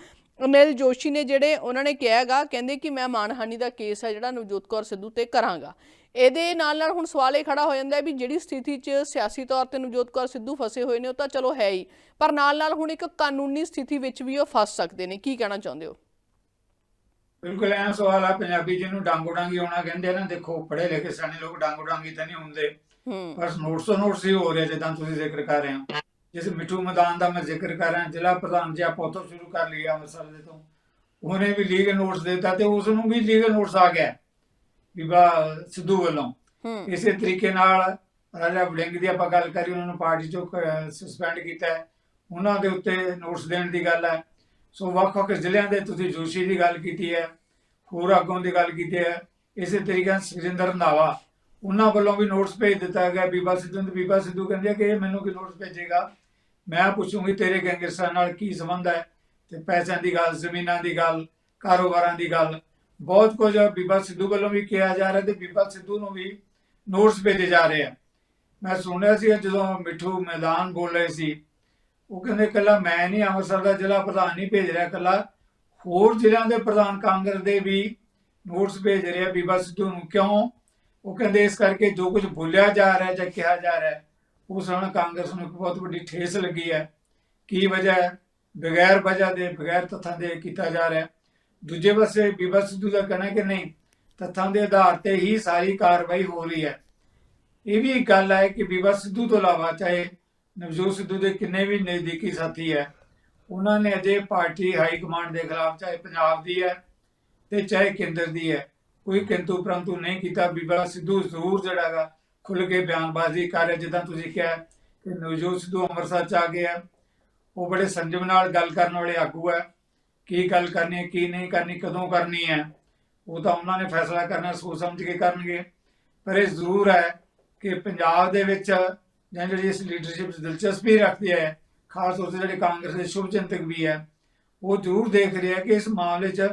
ਅਨਿਲ ਜੋਸ਼ੀ ਨੇ ਜਿਹੜੇ ਉਹਨਾਂ ਨੇ ਕਿਹਾ ਕਹਿੰਦੇ ਕਿ ਮੈਂ ਮਾਨਹਾਨੀ ਦਾ ਕੇਸ ਹੈ ਜਿਹੜਾ ਨਵਜੋਤ ਕੌਰ ਸਿੱਧੂ ਤੇ ਕਰਾਂਗਾ। ਇਹਦੇ ਨਾਲ ਨਾਲ ਹੁਣ ਸਵਾਲ ਇਹ ਖੜਾ ਹੋ ਜਾਂਦਾ ਹੈ ਵੀ ਜਿਹੜੀ ਸਥਿਤੀ 'ਚ ਸਿਆਸੀ ਤੌਰ ਤੇ ਨਵਜੋਤ ਕੌਰ ਸਿੱਧੂ ਫਸੇ ਹੋਏ ਨੇ, ਉਹ ਤਾਂ ਚਲੋ ਹੈ ਹੀ, ਪਰ ਨਾਲ ਨਾਲ ਹੁਣ ਇੱਕ ਕਾਨੂੰਨੀ ਸਥਿਤੀ ਵਿੱਚ ਵੀ ਉਹ ਫਸ ਸਕਦੇ ਨੇ। ਕੀ ਕਹਿਣਾ ਚਾਹੁੰਦੇ ਹੋ? ਬਿਲਕੁਲ ਐਂ ਸਵਾਲ ਆ ਪੰਜਾਬੀ ਜਿਹਨੂੰ ਡਾਂਗੋ ਡਾਂਗੀ ਹੋਣਾ ਕਹਿੰਦੇ ਨਾ ਦੇਖੋ ਪੜ੍ਹੇ ਲਿਖੇ ਸਿਆਣੇ ਲੋਕ ਡਾਂਗੋ ਡਾਂਗੀ ਤਾਂ ਨਹੀਂ ਹੁੰਦੇ। ਬਸ ਨੋਟਸ ਨੋਟਸ ਹੀ ਹੋ ਰਿਹਾ ਜਿੱਦਾਂ ਤੁਸੀਂ ਜ਼ਿਕਰ ਕਰ ਰਹੇ ਹੋ। ਜਿਸ ਮਿੱਠੂ ਮੈਦਾਨ ਦਾ ਮੈਂ ਜ਼ਿਕਰ ਕਰ ਰਿਹਾ ਜ਼ਿਲ੍ਹਾ ਪ੍ਰਧਾਨ ਜੀ ਆਪਾਂ ਉੱਥੋਂ ਸ਼ੁਰੂ ਕਰ ਲਿਆ ਅੰਮ੍ਰਿਤਸਰ ਦੇ ਤੋਂ। ਉਹਨੇ ਵੀ ਲੀਗਲ ਨੋਟਸ ਦਿੱਤਾ ਤੇ ਉਸ ਨੂੰ ਵੀ ਲੀਗਲ ਨੋਟਸ ਆ ਗਿਆ ਬੀਬਾ ਸਿੱਧੂ ਵੱਲੋਂ। ਇਸੇ ਤਰੀਕੇ ਨਾਲ ਰਾਜਾ ਵੜਿੰਗ ਦੀ ਆਪਾਂ ਗੱਲ ਕਰੀ ਉਹਨਾਂ ਨੂੰ ਪਾਰਟੀ ਚੋਂ ਸਸਪੈਂਡ ਕੀਤਾ ਹੈ। ਉਹਨਾਂ ਦੇ ਉੱਤੇ ਨੋਟਿਸ ਦੇਣ ਦੀ ਗੱਲ ਹੈ। ਸੋ ਵੱਖ-ਵੱਖ ਜ਼ਿਲ੍ਹਿਆਂ ਦੇ ਤੁਸੀਂ ਜੋਸ਼ੀ ਦੀ ਗੱਲ ਕੀਤੀ ਹੈ, ਹੋਰ ਅੱਗੋਂ ਦੀ ਗੱਲ ਕੀਤੀ ਹੈ, ਇਸੇ ਤਰੀਕੇ ਨਾਲ ਸੁਖਜਿੰਦਰ ਰੰਧਾਵਾ ਉਹਨਾਂ ਵੱਲੋਂ ਵੀ ਨੋਟਿਸ ਭੇਜ ਦਿੱਤਾ ਗਿਆ, ਬੀਬਾ ਸਿੱਧੂ ਨੂੰ ਬੀਬਾ ਸਿੱਧੂ ਕਹਿੰਦੇ ਕਿ ਮੈਨੂੰ ਕੀ ਨੋਟਿਸ ਭੇਜੇਗਾ, ਮੈਂ ਪੁੱਛੂੰਗੀ ਤੇਰੇ ਗੈਂਗਸਟਰਾਂ ਨਾਲ ਕੀ ਸੰਬੰਧ ਹੈ, ਤੇ ਪੈਸਿਆਂ ਦੀ ਗੱਲ, ਜ਼ਮੀਨਾਂ ਦੀ ਗੱਲ, ਕਾਰੋਬਾਰਾਂ ਦੀ ਗੱਲ, ਬਹੁਤ ਕੁਝ ਬੀਬਾ ਸਿੱਧੂ ਵੱਲੋਂ ਵੀ ਕਿਹਾ ਜਾ ਰਿਹਾ ਤੇ ਬੀਬਾ ਸਿੱਧੂ ਨੂੰ ਵੀ ਨੋਟਿਸ ਭੇਜੇ ਜਾ ਰਹੇ ਆ। ਮੈਂ ਸੁਣਿਆ ਸੀ ਜਦੋਂ ਮਿੱਠੂ ਮੈਦਾਨ ਬੋਲ ਰਹੇ ਸੀ ਉਹ ਕਹਿੰਦੇ ਕੱਲਾ ਮੈਂ ਨਹੀਂ, ਅੰਮ੍ਰਿਤਸਰ ਦਾ ਜ਼ਿਲ੍ਹਾ ਪ੍ਰਧਾਨ ਨਹੀਂ ਭੇਜ ਰਿਹਾ ਕੱਲਾ ਹੋਰ ਜ਼ਿਲ੍ਹਿਆਂ ਦੇ ਪ੍ਰਧਾਨ ਕਾਂਗਰਸ ਦੇ ਵੀ ਨੋਟਸ ਭੇਜ ਰਿਹਾ ਬੀਬਾ ਸਿੱਧੂ ਨੂੰ। ਕਿਉਂ? ਉਹ ਕਹਿੰਦੇ ਇਸ ਕਰਕੇ ਜੋ ਕੁਝ ਬੋਲਿਆ ਜਾ ਰਿਹਾ ਜਾਂ ਕਿਹਾ ਜਾ ਰਿਹਾ ਉਸ ਨਾਲ ਕਾਂਗਰਸ ਨੂੰ ਇੱਕ ਬਹੁਤ ਵੱਡੀ ਠੇਸ ਲੱਗੀ ਹੈ। ਕੀ ਵਜ੍ਹਾ ਹੈ? ਬਗੈਰ ਵਜ੍ਹਾ ਦੇ, ਬਗੈਰ ਤੱਥਾਂ ਦੇ ਕੀਤਾ ਜਾ ਰਿਹਾ ਦੂਜੇ ਪਾਸੇ ਬੀਬਾ ਸਿੱਧੂ ਦਾ ਕਹਿਣਾ ਕਿ ਨਹੀਂ, ਤੱਥਾਂ ਦੇ ਆਧਾਰ ਤੇ ਹੀ ਸਾਰੀ ਕਾਰਵਾਈ ਹੋ ਰਹੀ ਹੈ। ਇਹ ਵੀ ਇੱਕ ਗੱਲ ਹੈ ਕਿ ਬੀਬਾ ਸਿੱਧੂ ਤੋਂ ਇਲਾਵਾ ਚਾਹੇ ਨਵਜੋਤ ਸਿੱਧੂ ਦੇ ਕਿੰਨੇ ਵੀ ਨਜ਼ਦੀਕੀ ਸਾਥੀ ਹੈ, ਉਹਨਾਂ ਨੇ ਅਜੇ ਪਾਰਟੀ ਹਾਈ ਕਮਾਂਡ ਦੇ ਖਿਲਾਫ ਚਾਹੇ ਪੰਜਾਬ ਦੀ ਹੈ ਤੇ ਚਾਹੇ ਕੇਂਦਰ ਦੀ ਹੈ, ਕੋਈ ਕਿੰਤੂ ਪਰੰਤੂ ਨਹੀਂ ਕੀਤਾ। ਬੀਬਾ ਸਿੱਧੂ ਜ਼ਰੂਰ ਜਿਹੜਾ ਖੁੱਲ ਕੇ ਬਿਆਨਬਾਜ਼ੀ ਕਰ ਜਿੱਦਾਂ ਤੁਸੀਂ ਕਿਹਾ ਕਿ ਨਵਜੋਤ ਸਿੱਧੂ ਅੰਮ੍ਰਿਤਸਰ ਚ ਆ ਗਿਆ ਉਹ ਬੜੇ ਸੰਜਮ ਨਾਲ ਗੱਲ ਕਰਨ ਵਾਲੇ ਆਗੂ ਹੈ, ਕੀ ਗੱਲ ਕਰਨੀ ਹੈ, ਕੀ ਨਹੀਂ ਕਰਨੀ, ਕਦੋਂ ਕਰਨੀ ਹੈ, ਉਹ ਤਾਂ ਉਹਨਾਂ ਨੇ ਫੈਸਲਾ ਕਰਨਾ, ਸੋਚ ਸਮਝ ਕੇ ਕਰਨਗੇ। ਪਰ ਇਹ ਜ਼ਰੂਰ ਹੈ ਕਿ ਪੰਜਾਬ ਦੇ ਵਿੱਚ ਜਾਂ ਜਿਹੜੀ ਇਸ ਲੀਡਰਸ਼ਿਪ 'ਚ ਦਿਲਚਸਪੀ ਰੱਖਦੀ ਹੈ, ਖਾਸ ਤੌਰ ਤੇ ਜਿਹੜੇ ਕਾਂਗਰਸ ਦੇ ਸ਼ੁਭ ਵੀ ਹੈ, ਉਹ ਜ਼ਰੂਰ ਦੇਖ ਰਹੇ ਕਿ ਇਸ ਮਾਮਲੇ 'ਚ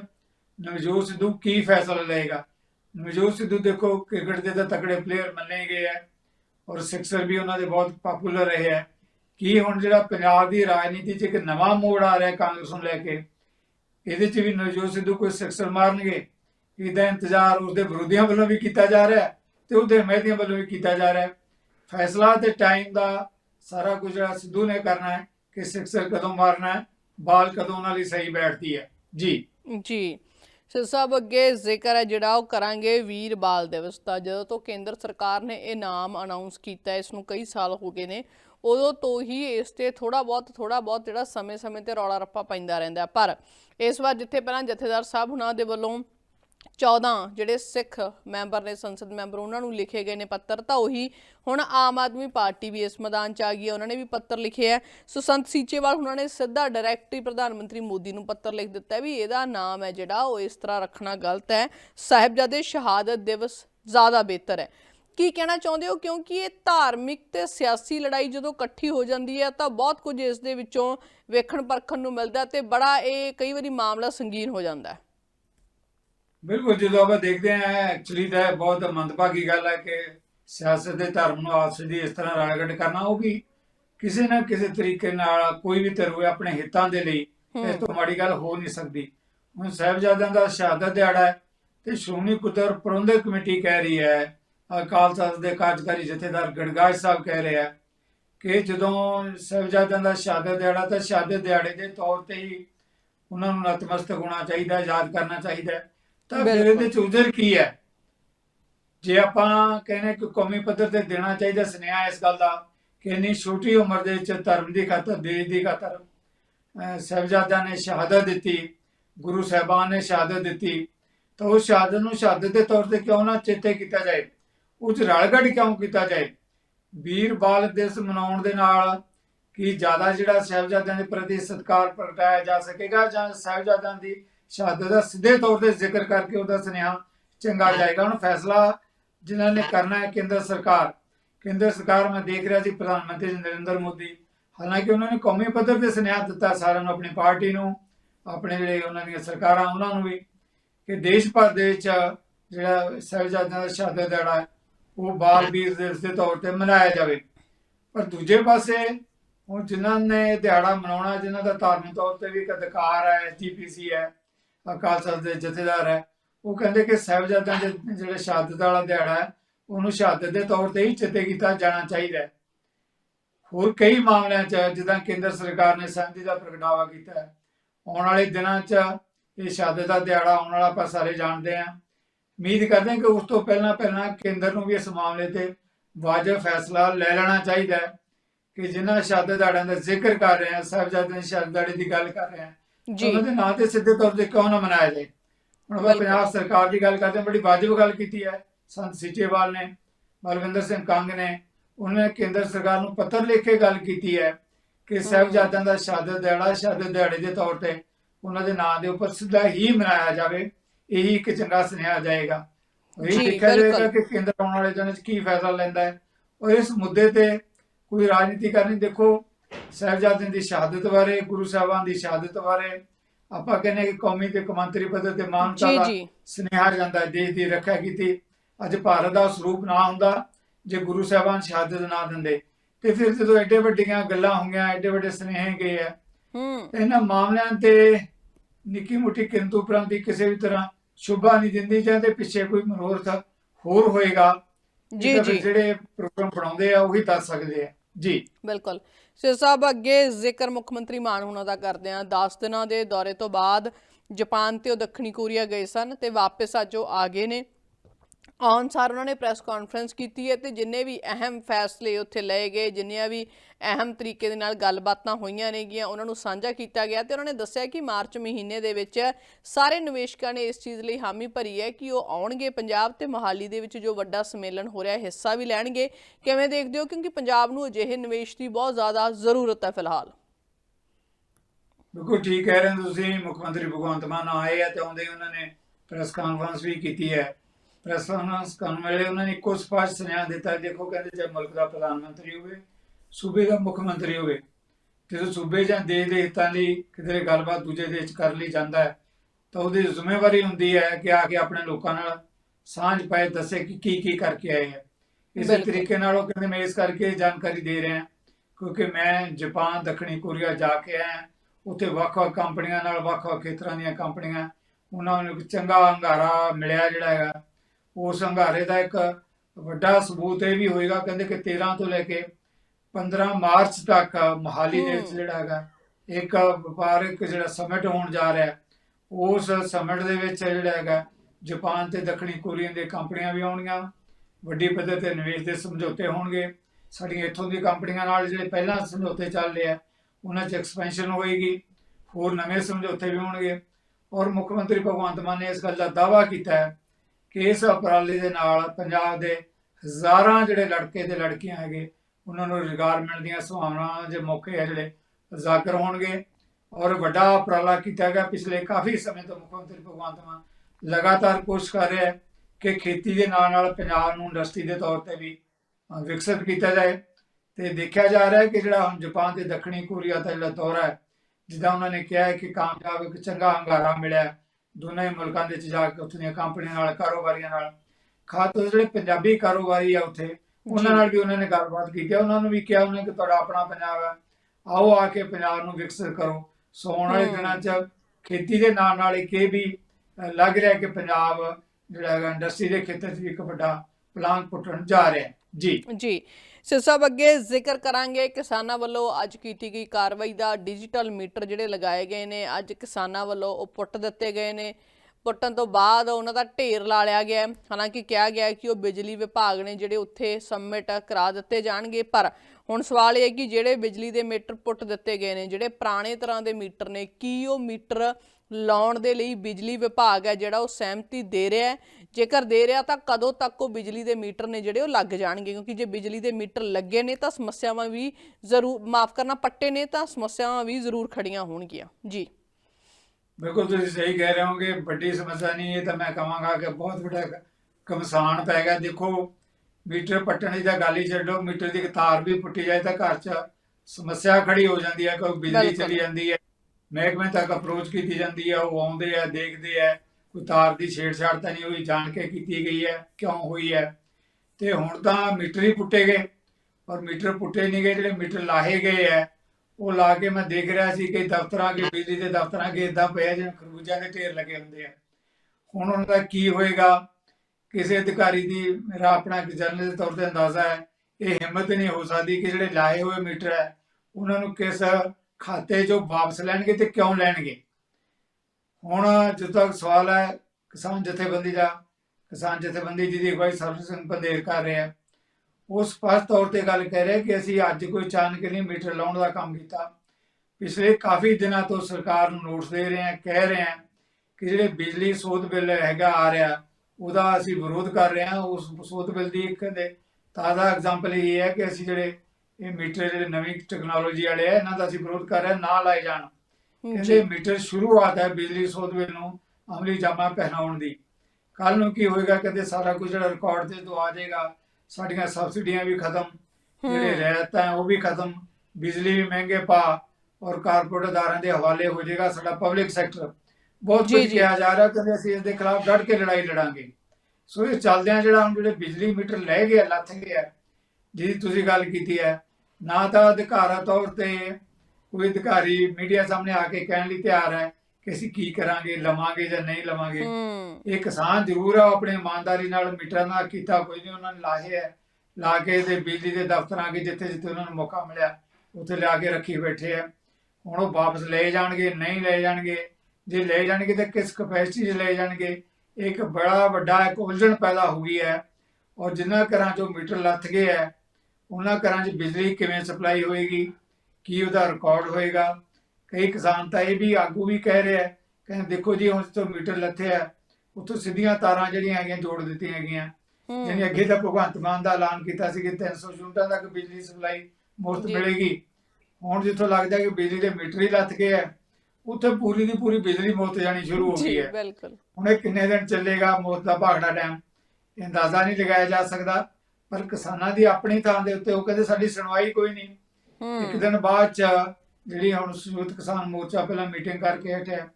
ਨਵਜੋਤ ਸਿੱਧੂ ਕੀ ਫੈਸਲਾ ਲਏਗਾ। ਨਵਜੋਤ ਸਿੱਧੂ ਦੇਖੋ, ਕ੍ਰਿਕਟ ਦੇ ਤਾਂ ਤਕੜੇ ਪਲੇਅਰ ਮੰਨੇ ਗਏ ਹੈ ਔਰ ਸਿਕਸਰ ਵੀ ਉਹਨਾਂ ਦੇ ਬਹੁਤ ਪਪੂਲਰ ਰਹੇ ਹੈ। ਕੀ ਹੁਣ ਜਿਹੜਾ ਪੰਜਾਬ ਦੀ ਰਾਜਨੀਤੀ 'ਚ ਇੱਕ ਨਵਾਂ ਮੋੜ ਆ ਰਿਹਾ ਕਾਂਗਰਸ ਨੂੰ ਲੈ ਕੇ, ਇਹਦੇ 'ਚ ਵੀ ਨਵਜੋਤ ਸਿੱਧੂ ਕੋਈ ਸਿਕਸਰ ਮਾਰਨਗੇ? ਇਹਦਾ ਇੰਤਜ਼ਾਰ ਉਸਦੇ ਵਿਰੋਧੀਆਂ ਵੱਲੋਂ ਵੀ ਕੀਤਾ ਜਾ ਰਿਹਾ ਤੇ ਉਹਦੇ ਮਹਿਦੀਆਂ ਵੱਲੋਂ ਵੀ ਕੀਤਾ ਜਾ ਰਿਹਾ ਫੈਸਲਾ ਤੇ ਟਾਈਮ ਦਾ ਸਾਰਾ ਕੁਝ ਜਿਹੜਾ ਸਿੱਧੂ ਨੇ ਕਰਨਾ ਹੈ ਕਿ ਸਿਕਸਰ ਕਦੋਂ ਮਾਰਨਾ ਹੈ ਬਾਲ ਕਦੋਂ ਉਹਨਾਂ ਲਈ ਸਹੀ ਬੈਠਦੀ ਹੈ। ਜੀ। ਜੀ। ਸਭ ਅੱਗੇ ਜ਼ਿਕਰ ਹੈ ਜਿਹੜਾ ਉਹ ਕਰਾਂਗੇ ਵੀਰ ਬਾਲ ਦਿਵਸ ਦਾ। ਜਦੋਂ ਤੋਂ ਕੇਂਦਰ ਸਰਕਾਰ ਨੇ ਇਹ ਨਾਮ ਅਨਾਉਂਸ ਕੀਤਾ ਹੈ, ਇਸ ਨੂੰ ਕਈ ਸਾਲ ਹੋ ਗਏ ਨੇ ਉਦੋਂ ਤੋਂ ਹੀ ਇਸ ਤੇ ਥੋੜਾ ਬਹੁਤ ਥੋੜਾ ਬਹੁਤ ਜਿਹੜਾ ਸਮੇਂ-ਸਮੇਂ ਤੇ ਰੌਲਾ ਰੱਪਾ ਪੈਂਦਾ ਰਹਿੰਦਾ ਪਰ ਇਸ ਵਾਰ ਜਿੱਥੇ ਪਹਿਲਾਂ ਜਥੇਦਾਰ ਸਾਹਿਬ ਹੁਣਾਂ ਦੇ ਵੱਲੋਂ 14 ਜਿਹੜੇ ਸਿੱਖ ਮੈਂਬਰ ਨੇ, ਸੰਸਦ ਮੈਂਬਰ, ਉਹਨਾਂ ਨੂੰ ਲਿਖੇ ਗਏ ਨੇ ਪੱਤਰ। ਤਾਂ ਉਹੀ ਹੁਣ ਆਮ ਆਦਮੀ ਪਾਰਟੀ ਵੀ ਇਸ ਮੈਦਾਨ 'ਚ ਆ ਗਈ ਹੈ। ਉਹਨਾਂ ਨੇ ਵੀ ਪੱਤਰ ਲਿਖੇ ਹੈ। ਸੋ ਸੰਤ ਸੀਚੇਵਾਲ ਉਹਨਾਂ ਨੇ ਸਿੱਧਾ ਡਾਇਰੈਕਟ ਹੀ ਪ੍ਰਧਾਨ ਮੰਤਰੀ ਮੋਦੀ ਨੂੰ ਪੱਤਰ ਲਿਖ ਦਿੱਤਾ ਵੀ ਇਹਦਾ ਨਾਮ ਹੈ ਜਿਹੜਾ, ਉਹ ਇਸ ਤਰ੍ਹਾਂ ਰੱਖਣਾ ਗਲਤ ਹੈ। ਸਾਹਿਬਜ਼ਾਦੇ ਸ਼ਹਾਦਤ ਦਿਵਸ ਜ਼ਿਆਦਾ ਬਿਹਤਰ ਹੈ। ਕੀ ਕਹਿਣਾ ਚਾਹੁੰਦੇ ਹੋ? ਕਿਉਂਕਿ ਇਹ ਧਾਰਮਿਕ ਤੇ ਸਿਆਸੀ ਲੜਾਈ ਜਦੋਂ ਇਕੱਠੀ ਹੋ ਜਾਂਦੀ ਹੈ, ਤਾਂ ਬਹੁਤ ਕੁਝ ਇਸ ਦੇ ਵਿੱਚੋਂ ਵੇਖਣ ਪਰਖਣ ਨੂੰ ਮਿਲਦਾ ਹੈ ਤੇ ਬੜਾ ਇਹ ਕਈ ਵਾਰੀ ਮਾਮਲਾ ਸੰਗੀਨ ਹੋ ਜਾਂਦਾ ਹੈ। ਬਿਲਕੁਲ ਜਦੋਂ ਆਪਾਂ ਦੇਖਦੇ ਹਾਂ ਐਕਚੁਅਲੀ ਤਾਂ ਬਹੁਤ ਮੰਦਭਾਗੀ ਗੱਲ ਹੈ ਕਿ ਸਿਆਸਤ ਦੇ ਧਰਮ ਨੂੰ ਆਪਸ ਦੀ ਇਸ ਤਰ੍ਹਾਂ ਰਾਗੜ ਕਰਨਾ ਉਹ ਵੀ ਕਿਸੇ ਨਾ ਕਿਸੇ ਤਰੀਕੇ ਨਾਲ ਕੋਈ ਵੀ ਧਿਰ ਹੋਏ ਆਪਣੇ ਹਿੱਤਾਂ ਦੇ ਲਈ ਇਸ ਤੋਂ ਮਾੜੀ ਗੱਲ ਹੋ ਨਹੀਂ ਸਕਦੀ ਹੁਣ ਸਾਹਿਬਜ਼ਾਦਿਆਂ ਦਾ ਸ਼ਹਾਦਤ ਦਿਹਾੜਾ ਹੈ ਤੇ ਸ਼੍ਰੋਮਣੀ ਗੁਰਦੁਆਰਾ ਪ੍ਰਬੰਧਕ ਕਮੇਟੀ ਕਹਿ ਰਹੀ ਹੈ ਅਕਾਲ ਤਖਤ ਦੇ ਕਾਰਜਕਾਰੀ ਜਥੇਦਾਰ ਗੜਗਾਜ ਸਾਹਿਬ ਕਹਿ ਰਹੇ ਆ ਕਿ ਜਦੋਂ ਸਾਹਿਬਜ਼ਾਦਿਆਂ ਦਾ ਸ਼ਹਾਦਤ ਦਿਹਾੜਾ ਤਾਂ ਸ਼ਹਾਦਤ ਦਿਹਾੜੇ ਦੇ ਤੌਰ ਤੇ ਹੀ ਉਹਨਾਂ ਨੂੰ ਨਤਮਸਤਕ ਹੋਣਾ ਚਾਹੀਦਾ ਯਾਦ ਕਰਨਾ ਚਾਹੀਦਾ ਹੈ। ਤਾਂ ਫਿਰ। ਇਹਦੇ ਚ ਉਜ਼ਰ ਕੀ ਹੈ? ਜੇ ਆਪਾਂ ਕਹਿੰਦੇ ਕਿ ਕੌਮੀ ਪੱਧਰ ਤੇ ਦੇਣਾ ਚਾਹੀਦਾ ਸੁਨੇਹਾ ਇਸ ਗੱਲ ਦਾ ਕਿ ਇੰਨੀ ਛੋਟੀ ਉਮਰ ਦੇ ਵਿੱਚ ਧਰਮ ਦੀ ਖਾਤਰ ਦੇਸ਼ ਦੀ ਖਾਤਰ ਸਾਹਿਬਜ਼ਾਦਿਆਂ ਨੇ ਸ਼ਹਾਦਤ ਦਿੱਤੀ ਗੁਰੂ ਸਾਹਿਬਾਨ ਨੇ ਸ਼ਹਾਦਤ ਦਿੱਤੀ ਤਾਂ ਉਸ ਸ਼ਹਾਦਤ ਨੂੰ ਸ਼ਹਾਦਤ ਦੇ ਤੌਰ ਤੇ ਕਿਉਂ ਨਾ ਚੇਤੇ ਕੀਤਾ ਜਾਏ? ਉਸ ਰਲਗੜ ਕਿਉਂ ਕੀਤਾ ਜਾਏ? ਵੀਰ ਬਾਲ ਦਿਵਸ ਮਨਾਉਣ ਦੇ ਨਾਲ ਕੀ ਜ਼ਿਆਦਾ ਜਿਹੜਾ ਸਾਹਿਬਜ਼ਾਦਿਆਂ ਦੇ ਪ੍ਰਤੀ ਸਤਿਕਾਰ ਪ੍ਰਗਟਾਇਆ ਜਾ ਸਕੇਗਾ ਜਾਂ ਸਾਹਿਬਜ਼ਾਦਿਆਂ ਦੀ ਸ਼ਹਾਦਤ ਦਾ ਸਿੱਧੇ ਤੌਰ ਤੇ ਜ਼ਿਕਰ ਕਰਕੇ ਉਹਦਾ ਸੁਨੇਹਾ ਚੰਗਾ ਜਾਏਗਾ। ਹੁਣ ਫੈਸਲਾ ਜਿਨ੍ਹਾਂ ਨੇ ਕਰਨਾ ਹੈ, ਕੇਂਦਰ ਸਰਕਾਰ। ਕੇਂਦਰ ਸਰਕਾਰ ਮੈਂ ਦੇਖ ਰਿਹਾ ਸੀ ਪ੍ਰਧਾਨ ਮੰਤਰੀ ਨਰਿੰਦਰ ਮੋਦੀ। ਹਾਲਾਂਕਿ ਉਹਨਾਂ ਨੇ ਕੌਮੀ ਪੱਧਰ ਤੇ ਸੁਨੇਹਾ ਦਿੱਤਾ ਸਾਰਿਆਂ ਨੂੰ, ਆਪਣੀ ਪਾਰਟੀ ਨੂੰ, ਆਪਣੇ ਜਿਹੜੇ ਉਹਨਾਂ ਦੀਆਂ ਸਰਕਾਰਾਂ, ਉਹਨਾਂ ਨੂੰ ਵੀ, ਕਿ ਦੇਸ਼ ਭਰ ਦੇ ਵਿੱਚ ਜਿਹੜਾ ਸਾਹਿਬਜ਼ਾਦਿਆਂ ਦਾ ਸ਼ਹਾਦਤ ਦਿਹਾੜਾ ਹੈ, ਉਹ ਬਾਲ ਵੀਰ ਦਿਵਸ ਦੇ ਤੌਰ ਤੇ ਮਨਾਇਆ ਜਾਵੇ। ਪਰ ਦੂਜੇ ਪਾਸੇ ਹੁਣ ਜਿਨ੍ਹਾਂ ਨੇ ਦਿਹਾੜਾ ਮਨਾਉਣਾ, ਜਿਨ੍ਹਾਂ ਦਾ ਧਾਰਮਿਕ ਤੌਰ ਤੇ ਵੀ ਇੱਕ ਅਧਿਕਾਰ ਹੈ ਜੀਪੀਸੀ ਹੈ ਅਕਾਲ ਤਖਤ ਦੇ ਜਥੇਦਾਰ ਹੈ। ਉਹ ਕਹਿੰਦੇ ਕਿ ਸਾਹਿਬਜ਼ਾਦਿਆਂ ਦੇ ਜਿਹੜੇ ਸ਼ਹਾਦਤ ਵਾਲਾ ਦਿਹਾੜਾ ਹੈ, ਉਹਨੂੰ ਸ਼ਹਾਦਤ ਦੇ ਤੌਰ ਤੇ ਹੀ ਚੇਤੇ ਕੀਤਾ ਜਾਣਾ ਚਾਹੀਦਾ ਹੈ। ਹੋਰ ਕਈ ਮਾਮਲਿਆਂ 'ਚ ਜਿੱਦਾਂ ਕੇਂਦਰ ਸਰਕਾਰ ਨੇ ਸਹਿਮਤੀ ਦਾ ਪ੍ਰਗਟਾਵਾ ਕੀਤਾ ਹੈ। ਆਉਣ ਵਾਲੇ ਦਿਨਾਂ 'ਚ ਇਹ ਸ਼ਹਾਦਤ ਦਾ ਦਿਹਾੜਾ ਆਉਣ ਵਾਲਾ ਆਪਾਂ ਸਾਰੇ ਜਾਣਦੇ ਹਾਂ। ਉਮੀਦ ਕਰਦੇ ਹਾਂ ਕਿ ਉਸ ਤੋਂ ਪਹਿਲਾਂ ਪਹਿਲਾਂ ਕੇਂਦਰ ਨੂੰ ਵੀ ਇਸ ਮਾਮਲੇ ਤੇ ਵਾਜਬ ਫੈਸਲਾ ਲੈ ਲੈਣਾ ਚਾਹੀਦਾ ਹੈ ਕਿ ਜਿਨ੍ਹਾਂ ਸ਼ਹਾਦਤ ਦਿਹਾੜਿਆਂ ਦਾ ਜ਼ਿਕਰ ਕਰ ਰਹੇ ਹਾਂ, ਸਾਹਿਬਜ਼ਾਦਿਆਂ ਦੀ ਸ਼ਹਾਦਤ ਦਿਹਾੜੇ ਦੀ ਗੱਲ ਕਰ ਰਹੇ ਹਾਂ ਜੀ। ਉਹਨਾਂ ਦੇ ਨਾਂ ਤੇ ਸਿੱਧੇ ਤੌਰ ਤੇ ਕਿਉਂ ਨਾ ਮਨਾਇਆ ਜਾਏ? ਹੁਣ ਆਪਾਂ। ਪੰਜਾਬ ਸਰਕਾਰ ਦੀ ਗੱਲ ਕਰਦੇ ਹਾਂ ਬੜੀ ਵਾਜਬ ਗੱਲ ਕੀਤੀ ਹੈ। ਸੰਤ ਸੀਚੇਵਾਲ ਨੇ ਬਲਵਿੰਦਰ ਸਿੰਘ ਕੰਗ ਨੇ ਉਹਨਾਂ ਨੇ ਕੇਂਦਰ ਸਰਕਾਰ ਨੂੰ ਪੱਤਰ ਲਿਖ ਕੇ ਗੱਲ ਕੀਤੀ ਹੈ ਕਿ ਸਾਹਿਬਜ਼ਾਦਿਆਂ ਦਾ ਸ਼ਹਾਦਤ ਦਿਹਾੜਾ ਸ਼ਹਾਦਤ ਦਿਹਾੜੇ ਦੇ ਤੌਰ ਤੇ ਉਹਨਾਂ ਦੇ ਨਾਂ ਦੇ ਉੱਪਰ ਸਿੱਧਾ ਹੀ ਮਨਾਇਆ ਜਾਵੇ। ਇਹੀ ਇੱਕ ਚੰਗਾ ਸੁਨੇਹਾ ਜਾਏਗਾ। ਇਹ ਦੇਖਿਆ ਜਾਏਗਾ। ਕਿ ਕੇਂਦਰ ਆਉਣ ਵਾਲੇ ਦਿਨਾਂ 'ਚ ਕੀ ਫੈਸਲਾ ਲੈਂਦਾ ਹੈ। ਔਰ ਇਸ ਮੁੱਦੇ ਤੇ ਕੋਈ ਰਾਜਨੀਤੀ ਕਰਨੀ ਦੇਖੋ ਸਾਹਿਬਜ਼ਾਦਿਆਂ ਦੀ ਸ਼ਹਾਦਤ ਬਾਰੇ ਗੁਰੂ ਸਾਹਿਬਾਨ ਦੀ ਸ਼ਹਾਦਤ ਬਾਰੇ। ਆਪਾਂ ਕਹਿੰਦੇ ਕਿ ਕੌਮੀ ਤੇ ਕੌਮਾਂਤਰੀ ਪੱਧਰ ਤੇ ਮਾਨਤਾ ਦਾ ਸੁਨੇਹਾ ਜਾਂਦਾ ਹੈ, ਦੇਸ਼ ਦੀ ਰੱਖਿਆ ਕੀਤੀ। ਅੱਜ ਭਾਰਤ ਦਾ ਸਰੂਪ ਨਾ ਹੁੰਦਾ ਜੇ ਗੁਰੂ ਸਾਹਿਬਾਨ ਸ਼ਹਾਦਤ ਨਾ ਦਿੰਦੇ। ਤੇ ਫਿਰ ਜਦੋਂ ਐਡੇ ਵੱਡੀਆਂ ਗੱਲਾਂ ਹੋਈਆਂ ਐਡੇ ਵੱਡੇ ਸੁਨੇਹੇ ਗਏ ਆ ਇਹਨਾਂ ਮਾਮਲਿਆਂ ਤੇ ਨਿੱਕੀ ਮੁੱਠੀ ਕਿੰਤੂ ਪ੍ਰੰਤੀ ਕਿਸੇ ਵੀ ਤਰ੍ਹਾਂ ਸ਼ੁਭਾ ਨਹੀਂ ਦਿੰਦੀ ਜਾਂਦੇ ਪਿੱਛੇ ਕੋਈ ਮਨੋਰਥ ਹੋਰ ਹੋਏਗਾ ਜੀ। ਜਿਹੜੇ ਪ੍ਰੋਗਰਾਮ ਬਣਾਉਂਦੇ ਆ ਉਹੀ ਦੱਸ ਸਕਦੇ ਆ। ਜੀ। ਬਿਲਕੁਲ। ਸਿਰ ਸਾਹਿਬ, ਅੱਗੇ ਜ਼ਿਕਰ ਮੁੱਖ ਮੰਤਰੀ ਮਾਨ ਹੁਣਾਂ ਦਾ ਕਰਦੇ ਆ 10 ਦਿਨਾਂ ਦੇ ਦੌਰੇ ਤੋਂ ਬਾਅਦ ਜਾਪਾਨ ਤੇ ਉਹ ਦੱਖਣੀ ਕੋਰੀਆ ਗਏ ਸਨ ਤੇ ਵਾਪਸ ਅੱਜ ਉਹ ਆ ਗਏ ਨੇ। ਆਉਣ ਸਾਰ ਉਹਨਾਂ ਨੇ ਪ੍ਰੈਸ ਕਾਨਫਰੰਸ ਕੀਤੀ ਹੈ ਤੇ ਜਿੰਨੇ ਵੀ ਅਹਿਮ ਫੈਸਲੇ ਉੱਥੇ ਲਏ ਗਏ, ਜਿੰਨੀਆਂ ਵੀ ਅਹਿਮ ਤਰੀਕੇ ਦੇ ਨਾਲ ਗੱਲਬਾਤਾਂ ਹੋਈਆਂ ਨੇਗੀਆਂ, ਉਹਨਾਂ ਨੂੰ ਸਾਂਝਾ ਕੀਤਾ ਗਿਆ ਤੇ ਉਹਨਾਂ ਨੇ ਦੱਸਿਆ ਕਿ ਮਾਰਚ ਮਹੀਨੇ ਦੇ ਵਿੱਚ ਸਾਰੇ ਨਿਵੇਸ਼ਕਾਂ ਨੇ ਇਸ ਚੀਜ਼ ਲਈ ਹਾਮੀ ਭਰੀ ਹੈ ਕਿ ਉਹ ਆਉਣਗੇ ਪੰਜਾਬ ਤੇ ਮੋਹਾਲੀ ਦੇ ਵਿੱਚ ਜੋ ਵੱਡਾ ਸੰਮੇਲਨ ਹੋ ਰਿਹਾ, ਹਿੱਸਾ ਵੀ ਲੈਣਗੇ। ਕਿਵੇਂ ਦੇਖਦੇ ਹੋ? ਕਿਉਂਕਿ ਪੰਜਾਬ ਨੂੰ ਅਜਿਹੇ ਨਿਵੇਸ਼ ਦੀ ਬਹੁਤ ਜ਼ਿਆਦਾ ਜ਼ਰੂਰਤ ਹੈ ਫਿਲਹਾਲ। ਬਿਲਕੁਲ ਠੀਕ ਕਹਿ ਰਹੇ ਹੋ ਤੁਸੀਂ, ਮੁੱਖ ਮੰਤਰੀ ਭਗਵੰਤ ਮਾਨ ਆਏ ਆ ਤੇ ਆਉਂਦੇ ਉਹਨਾਂ ਨੇ ਪ੍ਰੈਸ ਕਾਨਫਰੰਸ ਵੀ ਕੀਤੀ ਹੈ। ਪ੍ਰੈਸ ਕਾਨਫਰੰਸ ਕਰਨ ਵੇਲੇ ਉਹਨਾਂ ਨੇ ਇੱਕੋ ਸਪਸ਼ਟ ਸੁਨੇਹਾ ਦਿੱਤਾ ਦੇਖੋ ਕਹਿੰਦੇ ਜੇ ਮੁਲਕ ਦਾ ਪ੍ਰਧਾਨ ਮੰਤਰੀ ਹੋਵੇ ਸੂਬੇ ਦਾ ਮੁੱਖ ਮੰਤਰੀ ਹੋਵੇ ਜਦੋਂ ਸੂਬੇ ਜਾਂ ਦੇਸ਼ ਦੇ ਹਿੱਤਾਂ ਲਈ ਕਿਤੇ ਗੱਲਬਾਤ ਦੂਜੇ ਦੇਸ਼ ਕਰ ਲਈ ਜਾਂਦਾ ਹੈ ਤਾਂ ਉਹਦੀ ਜ਼ਿੰਮੇਵਾਰੀ ਹੁੰਦੀ ਹੈ ਕਿ ਆ ਕੇ ਆਪਣੇ ਲੋਕਾਂ ਨਾਲ ਸਾਂਝ ਪਾਏ ਦੱਸੇ ਕਿ ਕੀ ਕੀ ਕਰਕੇ ਆਏ ਹੈ ਇਸੇ। ਤਰੀਕੇ ਨਾਲ ਉਹ ਕਹਿੰਦੇ ਮੈਂ ਇਸ ਕਰਕੇ ਜਾਣਕਾਰੀ ਦੇ ਰਿਹਾ ਕਿਉਂਕਿ ਮੈਂ ਜਾਪਾਨ ਦੱਖਣੀ ਕੋਰੀਆ ਜਾ ਕੇ ਆਇਆ ਉੱਥੇ ਵੱਖ-ਵੱਖ ਕੰਪਨੀਆਂ ਨਾਲ ਵੱਖ-ਵੱਖ ਖੇਤਰਾਂ ਦੀਆਂ ਕੰਪਨੀਆਂ ਉਹਨਾਂ ਨੂੰ ਚੰਗਾ ਹੰਗਾਰਾ ਮਿਲਿਆ ਜਿਹੜਾ ਹੈਗਾ ਉਸ ਹੰਗਾਰੇ ਦਾ ਇੱਕ ਵੱਡਾ ਸਬੂਤ ਇਹ ਵੀ ਹੋਏਗਾ ਕਹਿੰਦੇ ਕਿ 13 ਤੋਂ ਲੈ ਕੇ 15 ਮਾਰਚ ਤੱਕ ਮੋਹਾਲੀ ਦੇ ਵਿੱਚ। ਜਿਹੜਾ ਹੈਗਾ ਇੱਕ ਵਪਾਰਕ ਜਿਹੜਾ ਸਮਿਟ ਹੋਣ ਜਾ ਰਿਹਾ। ਉਸ ਸਮਿਟ ਦੇ ਵਿੱਚ ਜਿਹੜਾ ਹੈਗਾ ਜਾਪਾਨ ਤੇ ਦੱਖਣੀ ਕੋਰੀਆ ਦੀਆਂ ਕੰਪਨੀਆਂ ਵੀ ਆਉਣਗੀਆਂ ਵੱਡੀ ਪੱਧਰ ਤੇ ਨਿਵੇਸ਼ ਦੇ ਸਮਝੌਤੇ ਹੋਣਗੇ। ਸਾਡੀਆਂ ਇੱਥੋਂ ਦੀ ਕੰਪਨੀਆਂ ਨਾਲ ਜਿਹੜੇ ਪਹਿਲਾਂ ਸਮਝੌਤੇ ਚੱਲ ਰਹੇ ਆ ਉਹਨਾਂ 'ਚ ਐਕਸਪੈਂਸ਼ਨ ਹੋਏਗੀ ਹੋਰ ਨਵੇਂ ਸਮਝੌਤੇ ਵੀ ਹੋਣਗੇ। ਔਰ ਮੁੱਖ ਮੰਤਰੀ ਭਗਵੰਤ ਮਾਨ ਨੇ ਇਸ ਗੱਲ ਦਾ ਦਾਅਵਾ ਕੀਤਾ ਹੈ ਕਿ ਇਸ ਉਪਰਾਲੇ ਦੇ ਨਾਲ ਪੰਜਾਬ ਦੇ ਹਜ਼ਾਰਾਂ ਜਿਹੜੇ ਲੜਕੇ ਤੇ ਲੜਕੀਆਂ ਹੈਗੇ, ਉਹਨਾਂ ਨੂੰ ਰੁਜ਼ਗਾਰ ਮਿਲਣ ਦੀਆਂ ਸੰਭਾਵਨਾਵਾਂ ਦੇ ਮੌਕੇ ਆ ਜਿਹੜੇ ਉਜਾਗਰ ਹੋਣਗੇ। ਔਰ ਵੱਡਾ ਉਪਰਾਲਾ ਕੀਤਾ ਗਿਆ ਪਿਛਲੇ ਕਾਫੀ ਸਮੇਂ ਤੋਂ ਮੁੱਖ ਮੰਤਰੀ ਭਗਵੰਤ ਮਾਨ ਲਗਾਤਾਰ ਕੋਸ਼ਿਸ਼ ਕਰ ਰਿਹਾ ਹੈ ਕਿ ਖੇਤੀ ਦੇ ਨਾਲ ਨਾਲ ਪੰਜਾਬ ਨੂੰ ਇੰਡਸਟਰੀ ਦੇ ਤੌਰ ਤੇ ਵੀ ਵਿਕਸਿਤ ਕੀਤਾ ਜਾਏ। ਤੇ ਦੇਖਿਆ ਜਾ ਰਿਹਾ ਹੈ ਕਿ ਜਿਹੜਾ ਹੁਣ ਜਾਪਾਨ ਤੇ ਦੱਖਣੀ ਕੋਰੀਆ ਦਾ ਜਿਹੜਾ ਦੌਰਾ ਹੈ, ਜਿੱਦਾਂ ਉਹਨਾਂ ਨੇ ਕਿਹਾ ਹੈ ਕਿ ਕਾਮਯਾਬ ਇੱਕ ਚੰਗਾ ਹੰਗਾਰਾ ਮਿਲਿਆ। ਦੋਨਾਂ ਹੀ ਮੁਲਕਾਂ ਦੇ ਵਿੱਚ ਜਾ ਕੇ ਉੱਥੇ ਦੀਆਂ ਕੰਪਨੀਆਂ ਨਾਲ ਕਾਰੋਬਾਰੀਆਂ ਨਾਲ। ਖਾਸ ਤੌਰ ਤੇ ਜਿਹੜੇ ਪੰਜਾਬੀ ਕਾਰੋਬਾਰੀ ਆ ਉੱਥੇ ਉਹਨਾਂ। ਨਾਲ ਵੀ ਉਹਨਾਂ ਨੇ ਗੱਲਬਾਤ ਕੀਤੀ ਹੈ ਉਹਨਾਂ ਨੂੰ ਵੀ ਕਿਹਾ ਉਹਨੇ ਕਿ ਤੁਹਾਡਾ ਆਪਣਾ ਪੰਜਾਬ ਹੈ ਆਓ ਆ ਕੇ ਪੰਜਾਬ ਨੂੰ ਵਿਕਸਿਤ ਕਰੋ। ਸੋ ਆਉਣ ਵਾਲੇ। ਦਿਨਾਂ 'ਚ ਖੇਤੀ ਦੇ ਨਾਲ ਨਾਲ ਇੱਕ ਇਹ ਵੀ ਲੱਗ ਰਿਹਾ ਕਿ ਪੰਜਾਬ ਜਿਹੜਾ ਇੰਡਸਟਰੀ ਦੇ ਖੇਤਰ 'ਚ ਇੱਕ ਵੱਡਾ ਪਲਾਨ ਪੁੱਟਣ ਜਾ ਰਿਹਾ। ਹੈ ਜੀ। ਜੀ। ਸਿਰ ਸਾਹਿਬ ਅੱਗੇ ਜ਼ਿਕਰ ਕਰਾਂਗੇ ਕਿਸਾਨਾਂ ਵੱਲੋਂ ਅੱਜ ਕੀਤੀ ਗਈ ਕਾਰਵਾਈ ਦਾ ਡਿਜੀਟਲ ਮੀਟਰ ਜਿਹੜੇ ਲਗਾਏ ਗਏ ਨੇ, ਅੱਜ ਕਿਸਾਨਾਂ ਵੱਲੋਂ ਉਹ ਪੁੱਟ ਦਿੱਤੇ ਗਏ ਨੇ। ਪੁੱਟਣ ਤੋਂ ਬਾਅਦ ਉਹਨਾਂ ਦਾ ਢੇਰ ਲਾ ਲਿਆ ਗਿਆ ਹਾਲਾਂਕਿ ਕਿਹਾ ਗਿਆ ਕਿ ਉਹ ਬਿਜਲੀ ਵਿਭਾਗ ਨੇ ਜਿਹੜੇ ਉੱਥੇ ਸਬਮਿਟ ਕਰਾ ਦਿੱਤੇ ਜਾਣਗੇ, ਪਰ ਹੁਣ ਸਵਾਲ ਇਹ ਹੈ ਕਿ ਜਿਹੜੇ ਬਿਜਲੀ ਦੇ ਮੀਟਰ ਪੁੱਟ ਦਿੱਤੇ ਗਏ ਨੇ, ਜਿਹੜੇ ਪੁਰਾਣੇ ਤਰ੍ਹਾਂ ਦੇ ਮੀਟਰ ਨੇ, ਕੀ ਉਹ ਮੀਟਰ ਲਾਉਣ ਦੇ ਲਈ ਬਿਜਲੀ ਵਿਭਾਗ ਹੈ ਜਿਹੜਾ ਉਹ ਸਹਿਮਤੀ ਦੇ ਰਿਹਾ ਹੈ? ਜੇਕਰ ਦੇ ਰਿਹਾ ਤਾਂ ਕਦੋਂ ਤੱਕ ਉਹ ਬਿਜਲੀ ਦੇ ਮੀਟਰ ਨੇ ਜਿਹੜੇ ਉਹ ਲੱਗ ਜਾਣਗੇ? ਕਿਉਂਕਿ ਜੇ ਬਿਜਲੀ ਦੇ ਮੀਟਰ ਲੱਗੇ ਨੇ ਤਾਂ ਸਮੱਸਿਆਵਾਂ ਵੀ ਜ਼ਰੂਰ ਮਾਫ ਕਰਨਾ ਪੱਟੇ ਨੇ ਤਾਂ ਸਮੱਸਿਆਵਾਂ ਵੀ ਜ਼ਰੂਰ ਖੜੀਆਂ ਹੋਣਗੀਆਂ। ਜੀ। ਬਿਲਕੁਲ ਤੁਸੀਂ ਸਹੀ ਕਹਿ ਰਹੇ ਹੋਗੇ ਵੱਡੀ ਸਮੱਸਿਆ ਨਹੀਂ ਇਹ ਤਾਂ ਮੈਂ ਕਹਾਂਗਾ ਕਿ ਬਹੁਤ ਵੱਡਾ ਕਮਸਾਨ ਪੈ ਗਿਆ। ਦੇਖੋ ਮੀਟਰ ਪੱਟਣ ਦੀ ਤਾਂ ਗੱਲ ਹੀ ਛੱਡੋ ਮੀਟਰ ਦੀ ਤਾਰ ਵੀ ਪੁੱਟੀ ਜਾਏ ਤਾਂ ਘਰ 'ਚ ਸਮੱਸਿਆ ਖੜੀ ਹੋ ਜਾਂਦੀ ਹੈ ਕੋਈ ਬਿਜਲੀ। ਚਲੀ ਜਾਂਦੀ ਹੈ ਮਹਿਕਮੇ ਤੱਕ ਅਪਰੋਚ ਕੀਤੀ ਜਾਂਦੀ ਹੈ ਉਹ ਆਉਂਦੇ ਆ ਦੇਖਦੇ ਆ। ਕੋਈ ਤਾਰ ਦੀ ਛੇੜਛਾੜ ਤਾਂ ਨਹੀਂ ਹੋਈ, ਜਾਣ ਕੇ ਕੀਤੀ ਗਈ ਹੈ, ਕਿਉਂ ਹੋਈ ਹੈ? ਤੇ ਹੁਣ ਤਾਂ ਮੀਟਰ ਹੀ ਪੁੱਟੇ ਗਏ ਔਰ ਮੀਟਰ ਪੁੱਟੇ ਨਹੀਂ ਗਏ, ਜਿਹੜੇ ਮੀਟਰ ਲਾਹੇ ਗਏ ਹੈ, ਉਹ ਲਾ ਕੇ ਮੈਂ ਦੇਖ ਰਿਹਾ ਸੀ ਕਿ ਦਫ਼ਤਰਾਂ ਕੇ ਬਿਜਲੀ ਦੇ ਦਫ਼ਤਰਾਂ ਕੇ ਇਦਾਂ ਪਿਆ ਜਿਵੇਂ ਖਰਬੂਜਿਆਂ ਦੇ ਢੇਰ ਲੱਗੇ ਹੁੰਦੇ ਆ। ਹੁਣ ਉਹਨਾਂ ਦਾ ਕੀ ਹੋਏਗਾ? ਕਿਸੇ ਅਧਿਕਾਰੀ ਦੀ ਮੇਰਾ ਆਪਣਾ ਜਨਰਲ ਦੇ ਤੌਰ ਤੇ ਅੰਦਾਜ਼ਾ ਹੈ, ਇਹ ਹਿੰਮਤ ਨਹੀਂ ਹੋ ਸਕਦੀ ਕਿ ਜਿਹੜੇ ਲਾਏ ਹੋਏ ਮੀਟਰ ਹੈ, ਉਹਨਾਂ ਨੂੰ ਕਿਸ ਖਾਤੇ 'ਚੋਂ ਵਾਪਸ ਲੈਣਗੇ ਤੇ ਕਿਉਂ ਲੈਣਗੇ? ਹੁਣ ਜਦੋਂ ਤੱਕ ਸਵਾਲ ਹੈ ਕਿਸਾਨ ਜਥੇਬੰਦੀ ਦਾ ਕਿਸਾਨ ਜਥੇਬੰਦੀ ਜਿਹਦੀ ਅਗਵਾਈ ਸਰਬਜੀਤ ਸਿੰਘ ਕਰ ਰਿਹਾ ਉਹ ਸਪਸ਼ਟ ਤੌਰ ਤੇ ਗੱਲ ਕਹਿ ਰਿਹਾ ਕਿ ਅਸੀਂ ਅੱਜ ਕੋਈ ਅਚਾਨਕ ਨਹੀਂ ਮੀਟਰ ਲਾਉਣ ਦਾ ਕੰਮ ਕੀਤਾ। ਪਿਛਲੇ ਕਾਫੀ ਦਿਨਾਂ ਤੋਂ ਸਰਕਾਰ ਨੂੰ ਨੋਟਿਸ ਦੇ ਰਹੇ ਹਾਂ ਕਹਿ ਰਹੇ ਹਾਂ ਕਿ ਜਿਹੜੇ ਬਿਜਲੀ ਸੋਧ ਬਿੱਲ ਹੈਗਾ ਆ ਰਿਹਾ ਉਹਦਾ ਅਸੀਂ ਵਿਰੋਧ ਕਰ ਰਹੇ ਹਾਂ ਉਸ ਸੋਧ ਬਿੱਲ ਦੀ ਇੱਕ ਦੇ ਤਾਜ਼ਾ ਐਗਜ਼ਾਮਪਲ ਇਹ ਹੈ ਕਿ ਅਸੀਂ ਜਿਹੜੇ ਇਹ ਮੀਟਰ ਜਿਹੜੇ ਨਵੀਂ ਟੈਕਨੋਲੋਜੀ ਵਾਲੇ ਆ ਇਹਨਾਂ ਦਾ ਅਸੀਂ ਵਿਰੋਧ ਕਰ ਰਹੇ ਹਾਂ, ਨਾ ਲਾਏ ਜਾਣ। ਕਹਿੰਦੇ ਮੀਟਰ ਸ਼ੁਰੂਆਤ ਹੈ ਬਿਜਲੀ ਸੋਧ ਬਿੱਲ ਨੂੰ ਅਮਲੀ ਜਾਮਾ ਪਹਿਨਾਉਣ ਦੀ ਕੱਲ ਨੂੰ ਕੀ ਹੋਏਗਾ ਕਹਿੰਦੇ ਸਾਰਾ ਕੁਝ ਜਿਹੜਾ ਰਿਕਾਰਡ ਤੇ ਤੋਂ ਆ ਜਾਏਗਾ ਸਾਡੀਆਂ ਸਬਸਿਡੀਆਂ ਵੀ ਖਤਮ ਜਿਹੜੇ। ਰਹਿਤਾਂ ਉਹ ਵੀ ਖਤਮ ਬਿਜਲੀ ਵੀ ਮਹਿੰਗੇ ਪਾ ਔਰ ਕਾਰਪੋਰੇਟ ਅਦਾਰਿਆਂ ਦੇ ਹਵਾਲੇ ਹੋ ਜਾਏਗਾ ਸਾਡਾ ਪਬਲਿਕ ਸੈਕਟਰ ਬਹੁਤ ਕੁਝ। ਕਿਹਾ ਜਾ ਰਿਹਾ ਕਹਿੰਦੇ ਅਸੀਂ ਇਸ ਦੇ ਖਿਲਾਫ ਡਟ ਕੇ ਲੜਾਈ ਲੜਾਂਗੇ ਸੋ ਇਹ ਚੱਲਦਿਆਂ ਜਿਹੜਾ ਹੁਣ ਜਿਹੜੇ ਬਿਜਲੀ ਮੀਟਰ ਲੈ ਗਏ ਲੱਥ ਗਏ ਜਿਹਦੀ ਤੁਸੀਂ ਗੱਲ ਕੀਤੀ ਹੈ ਨਾ ਤਾਂ ਅਧਿਕਾਰਾ ਤੌਰ ਤੇ ਕੋਈ ਅਧਿਕਾਰੀ ਮੀਡੀਆ ਸਾਹਮਣੇ ਆ ਕੇ ਕਹਿਣ ਲਈ ਤਿਆਰ ਹੈ ਕਿ ਅਸੀਂ ਕੀ ਕਰਾਂਗੇ ਲਵਾਂਗੇ ਜਾਂ ਨਹੀਂ ਲਵਾਂਗੇ। ਇਹ ਕਿਸਾਨ ਜ਼ਰੂਰ ਆ ਆਪਣੀ ਇਮਾਨਦਾਰੀ ਨਾਲ ਮੀਟਰਾਂ ਦਾ ਕੀਤਾ ਕੋਈ ਨਹੀਂ ਉਹਨਾਂ ਨੇ ਲਾਹੇ ਹੈ। ਲਾ ਕੇ ਤੇ ਬਿਜਲੀ ਦੇ ਦਫ਼ਤਰਾਂ ਕੇ ਜਿੱਥੇ ਜਿੱਥੇ ਉਹਨਾਂ ਨੂੰ ਮੌਕਾ ਮਿਲਿਆ ਉੱਥੇ ਲਿਆ ਕੇ ਰੱਖੀ ਬੈਠੇ ਆ ਹੁਣ ਉਹ ਵਾਪਸ ਲਏ ਜਾਣਗੇ ਨਹੀਂ ਲਏ ਜਾਣਗੇ। ਜੇ ਲਏ ਜਾਣਗੇ ਤਾਂ ਕਿਸ ਕਪੈਸਿਟੀ 'ਚ ਲਏ ਜਾਣਗੇ? ਇੱਕ ਬੜਾ ਵੱਡਾ ਇੱਕ ਉਲਝਣ ਪੈਦਾ ਹੋ ਗਈ ਹੈ। ਔਰ ਜਿਨ੍ਹਾਂ ਘਰਾਂ 'ਚੋਂ ਮੀਟਰ ਲੱਥ ਗਏ ਹੈ ਉਹਨਾਂ ਘਰਾਂ 'ਚ ਬਿਜਲੀ ਕਿਵੇਂ ਸਪਲਾਈ ਹੋਏਗੀ? ਕੀ ਉਹਦਾ ਰਿਕਾਰਡ ਹੋਏਗਾ? ਕਈ ਕਿਸਾਨ ਤਾਂ ਇਹ ਵੀ ਆਗੂ ਵੀ ਕਹਿ ਰਹੇ ਕਹਿੰਦੇ ਦੇਖੋ ਜੀ ਹੁਣ ਤੋਂ ਮੀਟਰ ਲੱਥੇ ਆ ਉੱਥੋਂ ਸਿੱਧੀਆਂ ਤਾਰਾਂ ਜਿਹੜੀਆਂ ਹੈਗੀਆਂ ਜੋੜ ਦਿੱਤੀਆਂ ਹੈਗੀਆਂ। ਯਾਨੀ ਅੱਗੇ ਤਾਂ ਭਗਵੰਤ ਮਾਨ ਦਾ ਐਲਾਨ ਕੀਤਾ ਸੀ ਕਿ 300 ਯੂਨਿਟਾਂ ਤੱਕ ਬਿਜਲੀ ਸਪਲਾਈ ਮੁਫਤ। ਮਿਲੇਗੀ। ਹੁਣ ਜਿੱਥੋਂ ਲੱਗਦਾ ਕਿ ਬਿਜਲੀ ਦੇ ਮੀਟਰ ਹੀ ਲੱਥ ਗਏ ਆ ਉੱਥੇ ਪੂਰੀ ਦੀ ਪੂਰੀ ਬਿਜਲੀ ਮੁਫਤ ਜਾਣੀ ਸ਼ੁਰੂ ਹੋ ਗਈ ਹੈ। ਬਿਲਕੁਲ। ਹੁਣ ਇਹ ਕਿੰਨੇ ਦਿਨ ਚੱਲੇਗਾ ਮੁਫਤ ਦਾ ਭਾਗੜਾ ਟਾਈਮ ਇਹ ਅੰਦਾਜ਼ਾ ਨਹੀਂ ਲਗਾਇਆ ਜਾ ਸਕਦਾ ਪਰ ਕਿਸਾਨਾਂ ਦੀ ਆਪਣੀ ਥਾਂ ਦੇ ਉੱਤੇ ਉਹ ਕਹਿੰਦੇ ਸਾਡੀ ਸੁਣਵਾਈ ਕੋਈ ਨਹੀਂ। ਇੱਕ ਦਿਨ ਬਾਅਦ ਚ ਜਿਹੜੀ ਹੁਣ ਸੰਯੁਕਤ ਕਿਸਾਨ ਮੋਰਚਾ ਪਹਿਲਾਂ ਮੀਟਿੰਗ ਕਰਕੇ ਹਟਿਆ,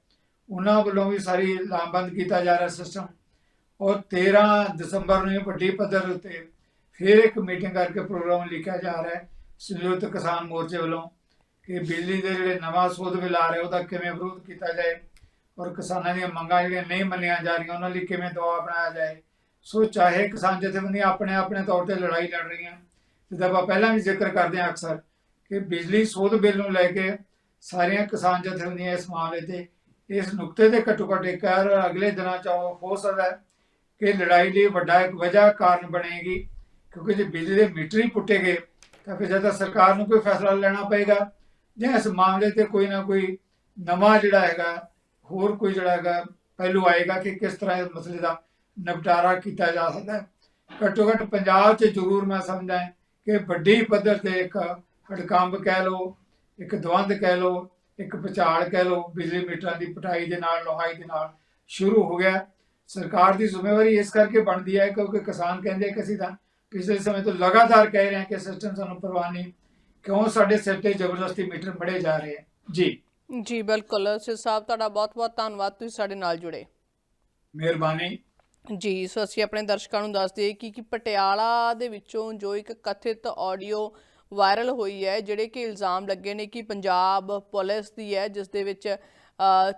ਉਹਨਾਂ ਵੱਲੋਂ ਵੀ ਸਾਰੀ ਲਾਮਬੰਦ ਕੀਤਾ ਜਾ ਰਿਹਾ ਸਿਸਟਮ ਔਰ 13 ਦਸੰਬਰ ਨੂੰ ਵੱਡੀ ਪੱਧਰ ਉੱਤੇ ਫਿਰ ਇੱਕ ਮੀਟਿੰਗ ਕਰਕੇ ਪ੍ਰੋਗਰਾਮ ਲਿਖਿਆ ਜਾ ਰਿਹਾ ਹੈ ਸੰਯੁਕਤ ਕਿਸਾਨ ਮੋਰਚੇ ਵੱਲੋਂ ਕਿ ਬਿਜਲੀ ਦੇ ਜਿਹੜੇ ਨਵਾਂ ਸੋਧ ਬਿੱਲ ਆ ਰਿਹਾ ਉਹਦਾ ਕਿਵੇਂ ਵਿਰੋਧ ਕੀਤਾ ਜਾਏ ਔਰ ਕਿਸਾਨਾਂ ਦੀਆਂ ਮੰਗਾਂ ਜਿਹੜੀਆਂ ਨਹੀਂ ਮੰਨੀਆਂ ਜਾ ਰਹੀਆਂ, ਉਹਨਾਂ ਲਈ ਕਿਵੇਂ ਦਬਾਅ ਬਣਾਇਆ ਜਾਏ। ਸੋ ਚਾਹੇ ਕਿਸਾਨ ਜਥੇਬੰਦੀਆਂ ਆਪਣੇ ਆਪਣੇ ਤੌਰ ਤੇ ਲੜਾਈ ਲੜ ਰਹੀਆਂ, ਜਿੱਦਾਂ ਆਪਾਂ ਪਹਿਲਾਂ ਵੀ ਜ਼ਿਕਰ ਕਰਦੇ ਹਾਂ ਅਕਸਰ ਕਿ ਬਿਜਲੀ ਸੋਧ ਬਿੱਲ ਨੂੰ ਲੈ ਕੇ ਸਾਰੀਆਂ ਕਿਸਾਨ ਜਥੇਬੰਦੀਆਂ ਇਸ ਮਾਮਲੇ ਤੇ, ਇਸ ਨੁਕਤੇ ਤੇ ਘੱਟੋ ਘੱਟ ਇੱਕ ਅਗਲੇ ਦਿਨਾਂ ਚ ਹੋ ਸਕਦਾ ਕਿ ਲੜਾਈ ਲਈ ਵੱਡਾ ਇੱਕ ਵਜ੍ਹਾ ਕਾਰਨ ਬਣੇਗੀ, ਕਿਉਂਕਿ ਜੇ ਬਿਜਲੀ ਦੇ ਮੀਟਰ ਹੀ ਪੁੱਟੇ ਗਏ, ਤਾਂ ਫਿਰ ਜਾਂ ਸਰਕਾਰ ਨੂੰ ਕੋਈ ਫੈਸਲਾ ਲੈਣਾ ਪਏਗਾ, ਜਾਂ ਇਸ ਮਾਮਲੇ ਤੇ ਕੋਈ ਨਾ ਕੋਈ ਨਵਾਂ ਜਿਹੜਾ ਹੈਗਾ, ਹੋਰ ਕੋਈ ਜਿਹੜਾ ਹੈਗਾ ਪਹਿਲੂ ਆਏਗਾ ਕਿ ਕਿਸ ਤਰ੍ਹਾਂ ਇਸ ਮਸਲੇ ਦਾ ਨਿਪਟਾਰਾ ਕੀਤਾ ਜਾ ਸਕਦਾ ਹੈ। ਘੱਟੋ ਘੱਟ ਪੰਜਾਬ 'ਚ ਜ਼ਰੂਰ ਮੈਂ ਸਮਝਦਾ ਕਿ ਵੱਡੀ ਪੱਧਰ ਤੇ ਇੱਕ ਹੜਕੰਬ ਕਹਿ ਲਓ ਇੱਕ ਦਵੰਦ ਕਹਿ ਲਓ ਇੱਕ ਪਚਾੜ ਕਹਿ ਲਓ ਬਿਜਲੀ ਮੀਟਰਾਂ ਦੀ ਪਟਾਈ ਦੇ ਨਾਲ ਲੋਹਾਈ ਦੇ ਨਾਲ ਸ਼ੁਰੂ ਹੋ ਗਿਆ। ਸਰਕਾਰ ਦੀ ਜ਼ਿੰਮੇਵਾਰੀ ਇਸ ਕਰਕੇ ਬਣਦੀ ਹੈ ਕਿਉਂਕਿ ਕਿਸਾਨ ਕਹਿੰਦੇ ਕਿ ਅਸੀਂ ਤਾਂ ਪਿਛਲੇ ਸਮੇਂ ਤੋਂ ਲਗਾਤਾਰ ਕਹਿ ਰਹੇ ਹਾਂ ਕਿ ਸਿਸਟਮ ਸਾਨੂੰ ਪਰਵਾਹ ਨਹੀਂ ਕਿਉਂ ਸਾਡੇ ਸਿਰ ਤੇ ਜ਼ਬਰਦਸਤੀ ਮੀਟਰ ਮੜੇ ਜਾ ਰਹੇ ਹੈ ਜੀ। ਜੀ ਬਿਲਕੁਲ। ਸਿਰ ਸਾਹਿਬ ਤੁਹਾਡਾ ਬਹੁਤ ਬਹੁਤ ਧੰਨਵਾਦ ਤੁਸੀਂ ਸਾਡੇ ਨਾਲ ਜੁੜੇ। ਮਿਹਰਬਾਨੀ। ਜੀ ਸੋ ਅਸੀਂ ਆਪਣੇ ਦਰਸ਼ਕਾਂ ਨੂੰ ਦੱਸ ਦਈਏ ਕਿ ਕਿ ਪਟਿਆਲਾ ਦੇ ਵਿੱਚੋਂ ਜੋ ਇੱਕ ਕਥਿਤ ਆਡੀਓ ਵਾਇਰਲ ਹੋਈ ਹੈ, ਜਿਹੜੇ ਕਿ ਇਲਜ਼ਾਮ ਲੱਗੇ ਨੇ ਕਿ ਪੰਜਾਬ ਪੁਲਿਸ ਦੀ ਹੈ, ਜਿਸ ਦੇ ਵਿੱਚ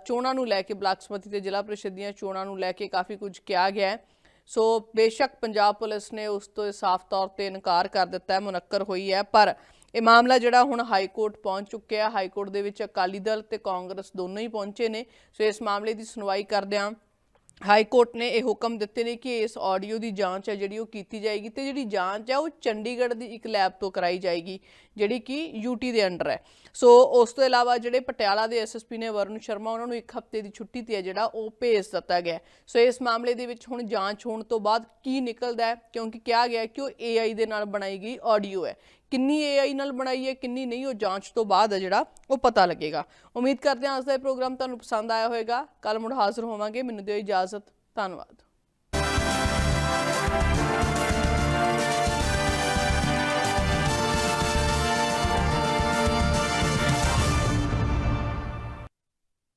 ਚੋਣਾਂ ਨੂੰ ਲੈ ਕੇ ਬਲਾਕ ਸਮਿਤੀ ਤੇ ਜ਼ਿਲ੍ਹਾ ਪ੍ਰੀਸ਼ਦ ਦੀਆਂ ਚੋਣਾਂ ਨੂੰ ਲੈ ਕੇ ਕਾਫੀ ਕੁਝ ਕਿਹਾ ਗਿਆ ਹੈ। ਸੋ ਬੇਸ਼ੱਕ ਪੰਜਾਬ ਪੁਲਿਸ ਨੇ ਉਸ ਤੋਂ ਸਾਫ਼ ਤੌਰ ਤੇ ਇਨਕਾਰ ਕਰ ਦਿੱਤਾ ਹੈ, ਮੁਨੱਕਰ ਹੋਈ ਹੈ, ਪਰ ਇਹ ਮਾਮਲਾ ਜਿਹੜਾ ਹੁਣ ਹਾਈ ਕੋਰਟ ਪਹੁੰਚ ਚੁੱਕਿਆ ਹਾਈ ਕੋਰਟ ਦੇ ਵਿੱਚ ਅਕਾਲੀ ਦਲ ਤੇ ਕਾਂਗਰਸ ਦੋਨੋਂ ਹੀ ਪਹੁੰਚੇ ਨੇ। ਸੋ ਇਸ ਮਾਮਲੇ ਦੀ ਸੁਣਵਾਈ ਕਰਦਿਆਂ ਹਾਈ ਕੋਰਟ ਨੇ ਇਹ ਹੁਕਮ ਦਿੱਤੇ ਨੇ ਕਿ ਇਸ ਆਡੀਓ ਦੀ ਜਾਂਚ ਹੈ, ਜਿਹੜੀ ਉਹ ਕੀਤੀ ਜਾਏਗੀ ਤੇ ਜਿਹੜੀ ਜਾਂਚ ਹੈ, ਉਹ ਚੰਡੀਗੜ੍ਹ ਦੀ ਇੱਕ ਲੈਬ ਤੋਂ ਕਰਾਈ ਜਾਏਗੀ, ਜਿਹੜੀ ਕਿ ਯੂਟੀ ਦੇ ਅੰਡਰ ਹੈ। ਸੋ ਉਸ ਤੋਂ ਇਲਾਵਾ ਜਿਹੜੇ ਪਟਿਆਲਾ ਦੇ ਐਸਐਸਪੀ ਨੇ ਵਰੁਣ ਸ਼ਰਮਾ, ਉਹਨਾਂ ਨੂੰ ਇੱਕ ਹਫ਼ਤੇ ਦੀ ਛੁੱਟੀ ਤੇ ਹੈ, ਜਿਹੜਾ ਉਹ ਭੇਜ ਦਿੱਤਾ ਗਿਆ ਸੋ ਇਸ ਮਾਮਲੇ ਦੇ ਵਿੱਚ ਹੁਣ ਜਾਂਚ ਹੋਣ ਤੋਂ ਬਾਅਦ ਕੀ ਨਿਕਲਦਾ ਹੈ, ਕਿਉਂਕਿ ਕਿਹਾ ਗਿਆ ਕਿ ਉਹ AI ਦੇ ਨਾਲ ਬਣਾਈ ਗਈ ਆਡੀਓ ਹੈ। ਕਿੰਨੀ AI ਨਾਲ ਬਣਾਈ ਹੈ, ਕਿੰਨੀ ਨਹੀਂ, ਉਹ ਜਾਂਚ ਤੋਂ ਬਾਅਦ ਹੈ ਜਿਹੜਾ, ਉਹ ਪਤਾ ਲੱਗੇਗਾ। ਉਮੀਦ ਕਰਦੇ ਹਾਂ ਅੱਜ ਦਾ ਇਹ ਪ੍ਰੋਗਰਾਮ ਤੁਹਾਨੂੰ ਪਸੰਦ ਆਇਆ ਹੋਵੇਗਾ। ਕੱਲ ਮੁੜ ਹਾਜ਼ਰ ਹੋਵਾਂਗੇ। ਮੈਨੂੰ ਦਿਓ ਇਜਾਜ਼ਤ। ਧੰਨਵਾਦ।